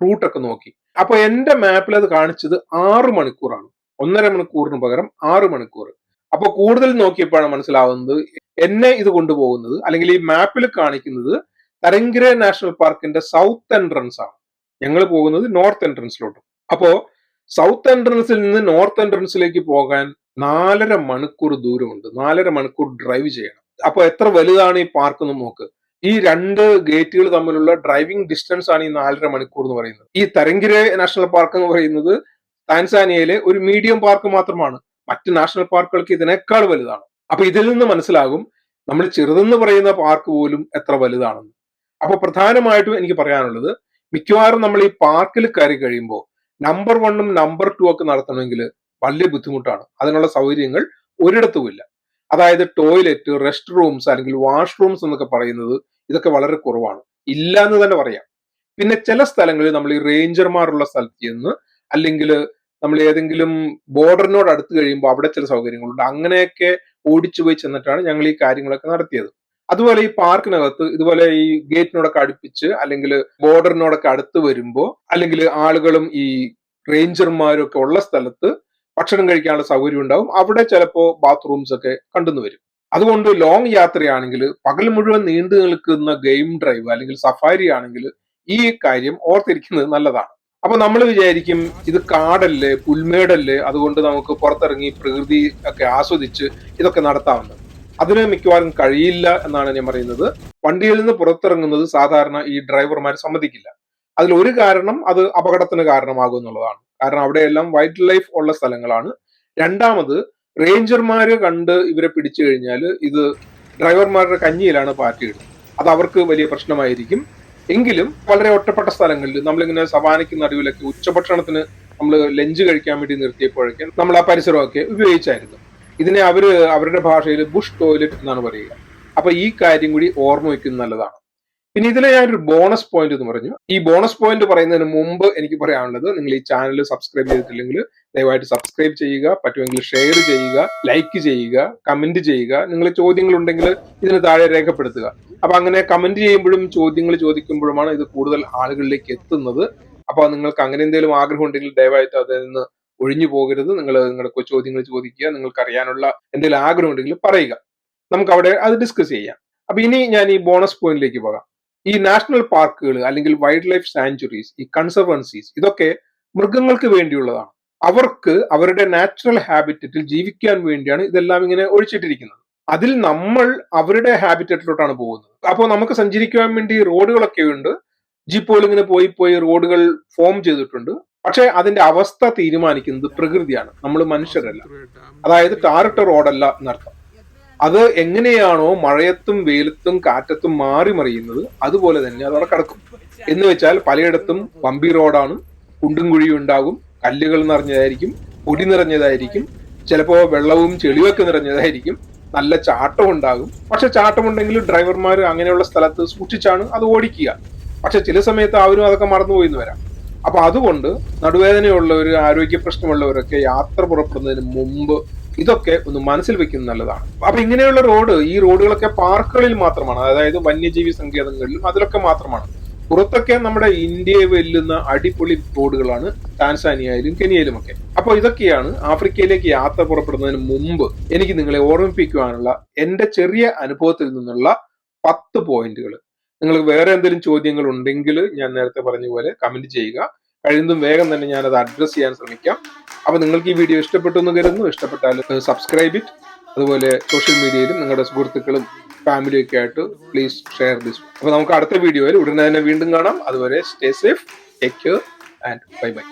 Speaker 1: റൂട്ടൊക്കെ നോക്കി. അപ്പൊ എന്റെ മാപ്പിൽ അത് കാണിച്ചത് ആറ് മണിക്കൂറാണ്. ഒന്നര മണിക്കൂറിന് പകരം ആറ് മണിക്കൂർ അപ്പൊ കൂടുതൽ നോക്കിയപ്പോഴാണ് മനസ്സിലാവുന്നത് എന്നെ ഇത് കൊണ്ടുപോകുന്നത് അല്ലെങ്കിൽ ഈ മാപ്പിൽ കാണിക്കുന്നത് തരങ്കിര നാഷണൽ പാർക്കിന്റെ സൗത്ത് എൻട്രൻസ് ആണ്. ഞങ്ങൾ പോകുന്നത് നോർത്ത് എൻട്രൻസിലോട്ട് അപ്പോ സൗത്ത് എൻട്രൻസിൽ നിന്ന് നോർത്ത് എൻട്രൻസിലേക്ക് പോകാൻ നാലര മണിക്കൂർ ദൂരമുണ്ട്. നാലര മണിക്കൂർ ഡ്രൈവ് ചെയ്യണം. അപ്പൊ എത്ര വലുതാണ് ഈ പാർക്ക് എന്ന് നോക്ക്. ഈ രണ്ട് ഗേറ്റുകൾ തമ്മിലുള്ള ഡ്രൈവിംഗ് ഡിസ്റ്റൻസ് ആണ് ഈ നാലര മണിക്കൂർ എന്ന് പറയുന്നത്. ഈ തരങ്കിര നാഷണൽ പാർക്ക് എന്ന് പറയുന്നത് താൻസാനിയയിലെ ഒരു മീഡിയം പാർക്ക് മാത്രമാണ്. മറ്റ് നാഷണൽ പാർക്കുകൾക്ക് ഇതിനേക്കാൾ വലുതാണ്. അപ്പൊ ഇതിൽ നിന്ന് മനസ്സിലാകും നമ്മൾ ചെറുതെന്ന് പറയുന്ന പാർക്ക് പോലും എത്ര വലുതാണെന്ന്. അപ്പൊ പ്രധാനമായിട്ടും എനിക്ക് പറയാനുള്ളത് മിക്കവാറും നമ്മൾ ഈ പാർക്കിൽ കയറി കഴിയുമ്പോൾ നമ്പർ വണ്ണും നമ്പർ ടു ഒക്കെ നടത്തണമെങ്കിൽ വലിയ ബുദ്ധിമുട്ടാണ്. അതിനുള്ള സൗകര്യങ്ങൾ ഒരിടത്തുമില്ല അതായത് ടോയ്ലറ്റ് റെസ്റ്റ് റൂംസ് അല്ലെങ്കിൽ വാഷ്റൂംസ് എന്നൊക്കെ പറയുന്നത് ഇതൊക്കെ വളരെ കുറവാണ്. ഇല്ല എന്ന് തന്നെ പറയാം. പിന്നെ ചില സ്ഥലങ്ങളിൽ നമ്മൾ ഈ റേഞ്ചർമാരുള്ള സ്ഥലത്ത് ചെന്ന് അല്ലെങ്കിൽ നമ്മൾ ഏതെങ്കിലും ബോർഡറിനോട് അടുത്ത് കഴിയുമ്പോൾ അവിടെ ചില സൗകര്യങ്ങളുണ്ട്. അങ്ങനെയൊക്കെ ഓടിച്ചു പോയി ചെന്നിട്ടാണ് ഞങ്ങൾ ഈ കാര്യങ്ങളൊക്കെ നടത്തിയത്. അതുപോലെ ഈ പാർക്കിനകത്ത് ഇതുപോലെ ഈ ഗേറ്റിനോടൊക്കെ അടുപ്പിച്ച് അല്ലെങ്കിൽ ബോർഡറിനോടൊക്കെ അടുത്ത് വരുമ്പോൾ അല്ലെങ്കിൽ ആളുകളും ഈ റേഞ്ചർമാരും ഒക്കെ ഉള്ള സ്ഥലത്ത് ഭക്ഷണം കഴിക്കാനുള്ള സൗകര്യം ഉണ്ടാവും. അവിടെ ചിലപ്പോൾ ബാത്റൂംസ് ഒക്കെ കണ്ടെന്ന് വരും. അതുകൊണ്ട് ലോങ് യാത്രയാണെങ്കിൽ പകൽ മുഴുവൻ നീണ്ടു നിൽക്കുന്ന ഗെയിം ഡ്രൈവ് അല്ലെങ്കിൽ സഫാരി ആണെങ്കിൽ ഈ കാര്യം ഓർത്തിരിക്കുന്നത് നല്ലതാണ്. അപ്പൊ നമ്മൾ വിചാരിക്കും ഇത് കാടല്ലേ പുൽമേടല്ലേ അതുകൊണ്ട് നമുക്ക് പുറത്തിറങ്ങി പ്രകൃതി ഒക്കെ ആസ്വദിച്ച് ഇതൊക്കെ നടത്താമെന്ന് അതിന് മിക്കവാറും കഴിയില്ല എന്നാണ് ഞാൻ പറയുന്നത്. വണ്ടിയിൽ നിന്ന് പുറത്തിറങ്ങുന്നത് സാധാരണ ഈ ഡ്രൈവർമാർ സമ്മതിക്കില്ല. അതിൽ ഒരു കാരണം അത് അപകടത്തിന് കാരണമാകും എന്നുള്ളതാണ്. കാരണം അവിടെയെല്ലാം വൈൽഡ് ലൈഫ് ഉള്ള സ്ഥലങ്ങളാണ്. രണ്ടാമത് റേഞ്ചർമാര് കണ്ട് ഇവരെ പിടിച്ചു കഴിഞ്ഞാൽ ഇത് ഡ്രൈവർമാരുടെ കഞ്ഞിയിലാണ് പാർട്ടി ഇടുന്നത്. അത് അവർക്ക് വലിയ പ്രശ്നമായിരിക്കും. എങ്കിലും വളരെ ഒറ്റപ്പെട്ട സ്ഥലങ്ങളിൽ നമ്മളിങ്ങനെ സവാനയ്ക്ക് നടുവിലൊക്കെ ഉച്ചഭക്ഷണത്തിന് നമ്മൾ ലഞ്ച് കഴിക്കാൻ വേണ്ടി നിർത്തിയപ്പോഴൊക്കെ നമ്മൾ ആ പരിസരമൊക്കെ ഉപയോഗിച്ചായിരുന്നു. ഇതിനെ അവർ അവരുടെ ഭാഷയിൽ ബുഷ് ടോയ്ലറ്റ് എന്നാണ് പറയുക. അപ്പൊ ഈ കാര്യം കൂടി ഓർമ്മ വയ്ക്കുന്നത് നല്ലതാണ്. പിന്നെ ഇതിലെ ഞാനൊരു ബോണസ് പോയിന്റ് എന്ന് പറഞ്ഞു. ഈ ബോണസ് പോയിന്റ് പറയുന്നതിന് മുമ്പ് എനിക്ക് പറയാനുള്ളത് നിങ്ങൾ ഈ ചാനൽ സബ്സ്ക്രൈബ് ചെയ്തിട്ടില്ലെങ്കിൽ ദയവായിട്ട് സബ്സ്ക്രൈബ് ചെയ്യുക പറ്റുമെങ്കിൽ ഷെയർ ചെയ്യുക ലൈക്ക് ചെയ്യുക കമന്റ് ചെയ്യുക. നിങ്ങൾ ചോദ്യങ്ങൾ ഉണ്ടെങ്കിൽ ഇതിന് താഴെ രേഖപ്പെടുത്തുക. അപ്പൊ അങ്ങനെ കമന്റ് ചെയ്യുമ്പോഴും ചോദ്യങ്ങൾ ചോദിക്കുമ്പോഴുമാണ് ഇത് കൂടുതൽ ആളുകളിലേക്ക് എത്തുന്നത്. അപ്പൊ നിങ്ങൾക്ക് അങ്ങനെ എന്തെങ്കിലും ആഗ്രഹം ഉണ്ടെങ്കിൽ ദയവായിട്ട് അതിൽ നിന്ന് ഒഴിഞ്ഞു പോകരുത്. നിങ്ങൾ നിങ്ങളുടെ ചോദ്യങ്ങൾ ചോദിക്കുക. നിങ്ങൾക്ക് അറിയാനുള്ള എന്തെങ്കിലും ആഗ്രഹം ഉണ്ടെങ്കിൽ പറയുക. നമുക്ക് അവിടെ അത് ഡിസ്കസ് ചെയ്യാം. അപ്പൊ ഇനി ഞാൻ ഈ ബോണസ് പോയിന്റിലേക്ക് പോകാം. ഈ നാഷണൽ പാർക്കുകൾ അല്ലെങ്കിൽ വൈൽഡ് ലൈഫ് സാഞ്ചുറീസ് ഈ കൺസർവൻസീസ് ഇതൊക്കെ മൃഗങ്ങൾക്ക് വേണ്ടിയുള്ളതാണ്. അവർക്ക് അവരുടെ നാച്ചുറൽ ഹാബിറ്ററ്റിൽ ജീവിക്കാൻ വേണ്ടിയാണ് ഇതെല്ലാം ഇങ്ങനെ ഒഴിച്ചിട്ടിരിക്കുന്നത്. അതിൽ നമ്മൾ അവരുടെ ഹാബിറ്ററ്റിലോട്ടാണ് പോകുന്നത്. അപ്പോൾ നമുക്ക് സഞ്ചരിക്കാൻ വേണ്ടി റോഡുകളൊക്കെ ഉണ്ട്. ജീപ്പുകൾ ഇങ്ങനെ പോയി പോയി റോഡുകൾ ഫോം ചെയ്തിട്ടുണ്ട്. പക്ഷേ അതിന്റെ അവസ്ഥ തീരുമാനിക്കുന്നത് പ്രകൃതിയാണ്. നമ്മൾ മനുഷ്യരല്ല. അതായത് ടാറിട്ട റോഡല്ല എന്നർത്ഥം. അത് എങ്ങനെയാണോ മഴയത്തും വെയിലത്തും കാറ്റത്തും മാറി മറിയുന്നത് അതുപോലെ തന്നെ അത് അവിടെ കിടക്കും. എന്ന് വെച്ചാൽ പലയിടത്തും പമ്പി റോഡാണ് കുണ്ടും കുഴിയും ഉണ്ടാകും കല്ലുകൾ നിറഞ്ഞതായിരിക്കും പൊടി നിറഞ്ഞതായിരിക്കും ചിലപ്പോൾ വെള്ളവും ചെളിയൊക്കെ നിറഞ്ഞതായിരിക്കും നല്ല ചാട്ടം ഉണ്ടാകും. പക്ഷെ ചാട്ടമുണ്ടെങ്കിൽ ഡ്രൈവർമാർ അങ്ങനെയുള്ള സ്ഥലത്ത് സൂക്ഷിച്ചാണ് അത് ഓടിക്കുക. പക്ഷെ ചില സമയത്ത് അവരും അതൊക്കെ മറന്നുപോയി എന്ന് വരാം. അപ്പൊ അതുകൊണ്ട് നടുവേദനയുള്ളവർ ആരോഗ്യ പ്രശ്നമുള്ളവരൊക്കെ യാത്ര പുറപ്പെടുന്നതിന് മുമ്പ് ഇതൊക്കെ ഒന്ന് മനസ്സിൽ വെക്കുന്നത് നല്ലതാണ്. അപ്പൊ ഇങ്ങനെയുള്ള റോഡ് ഈ റോഡുകളൊക്കെ പാർക്കുകളിൽ മാത്രമാണ്. അതായത് വന്യജീവി സങ്കേതങ്ങളിലും അതിലൊക്കെ മാത്രമാണ്. പുറത്തൊക്കെ നമ്മുടെ ഇന്ത്യയെ വെല്ലുന്ന അടിപൊളി റോഡുകളാണ് ടാൻസാനിയയിലും കെനിയയിലും ഒക്കെ അപ്പോൾ ഇതൊക്കെയാണ് ആഫ്രിക്കയിലേക്ക് യാത്ര പുറപ്പെടുന്നതിന് മുമ്പ് എനിക്ക് നിങ്ങളെ ഓർമ്മിപ്പിക്കുവാനുള്ള എന്റെ ചെറിയ അനുഭവത്തിൽ നിന്നുള്ള പത്ത് പോയിന്റുകൾ. നിങ്ങൾക്ക് വേറെ എന്തെങ്കിലും ചോദ്യങ്ങൾ ഉണ്ടെങ്കിൽ ഞാൻ നേരത്തെ പറഞ്ഞ പോലെ കമന്റ് ചെയ്യുക. കഴിയുന്നതും വേഗം തന്നെ ഞാനത് അത് അഡ്രസ് ചെയ്യാൻ ശ്രമിക്കാം. അപ്പൊ നിങ്ങൾക്ക് ഈ വീഡിയോ ഇഷ്ടപ്പെട്ടു എന്ന് കരുതുന്നു. ഇഷ്ടപ്പെട്ടാൽ സബ്സ്ക്രൈബ് ഇറ്റ് അതുപോലെ സോഷ്യൽ മീഡിയയിലും നിങ്ങളുടെ സുഹൃത്തുക്കളും ഫാമിലിയും ഒക്കെ ആയിട്ട് പ്ലീസ് ഷെയർ ദിസ് അപ്പോൾ നമുക്ക് അടുത്ത വീഡിയോയിൽ ഉടനെ തന്നെ വീണ്ടും കാണാം. അതുവരെ stay safe take care and bye bye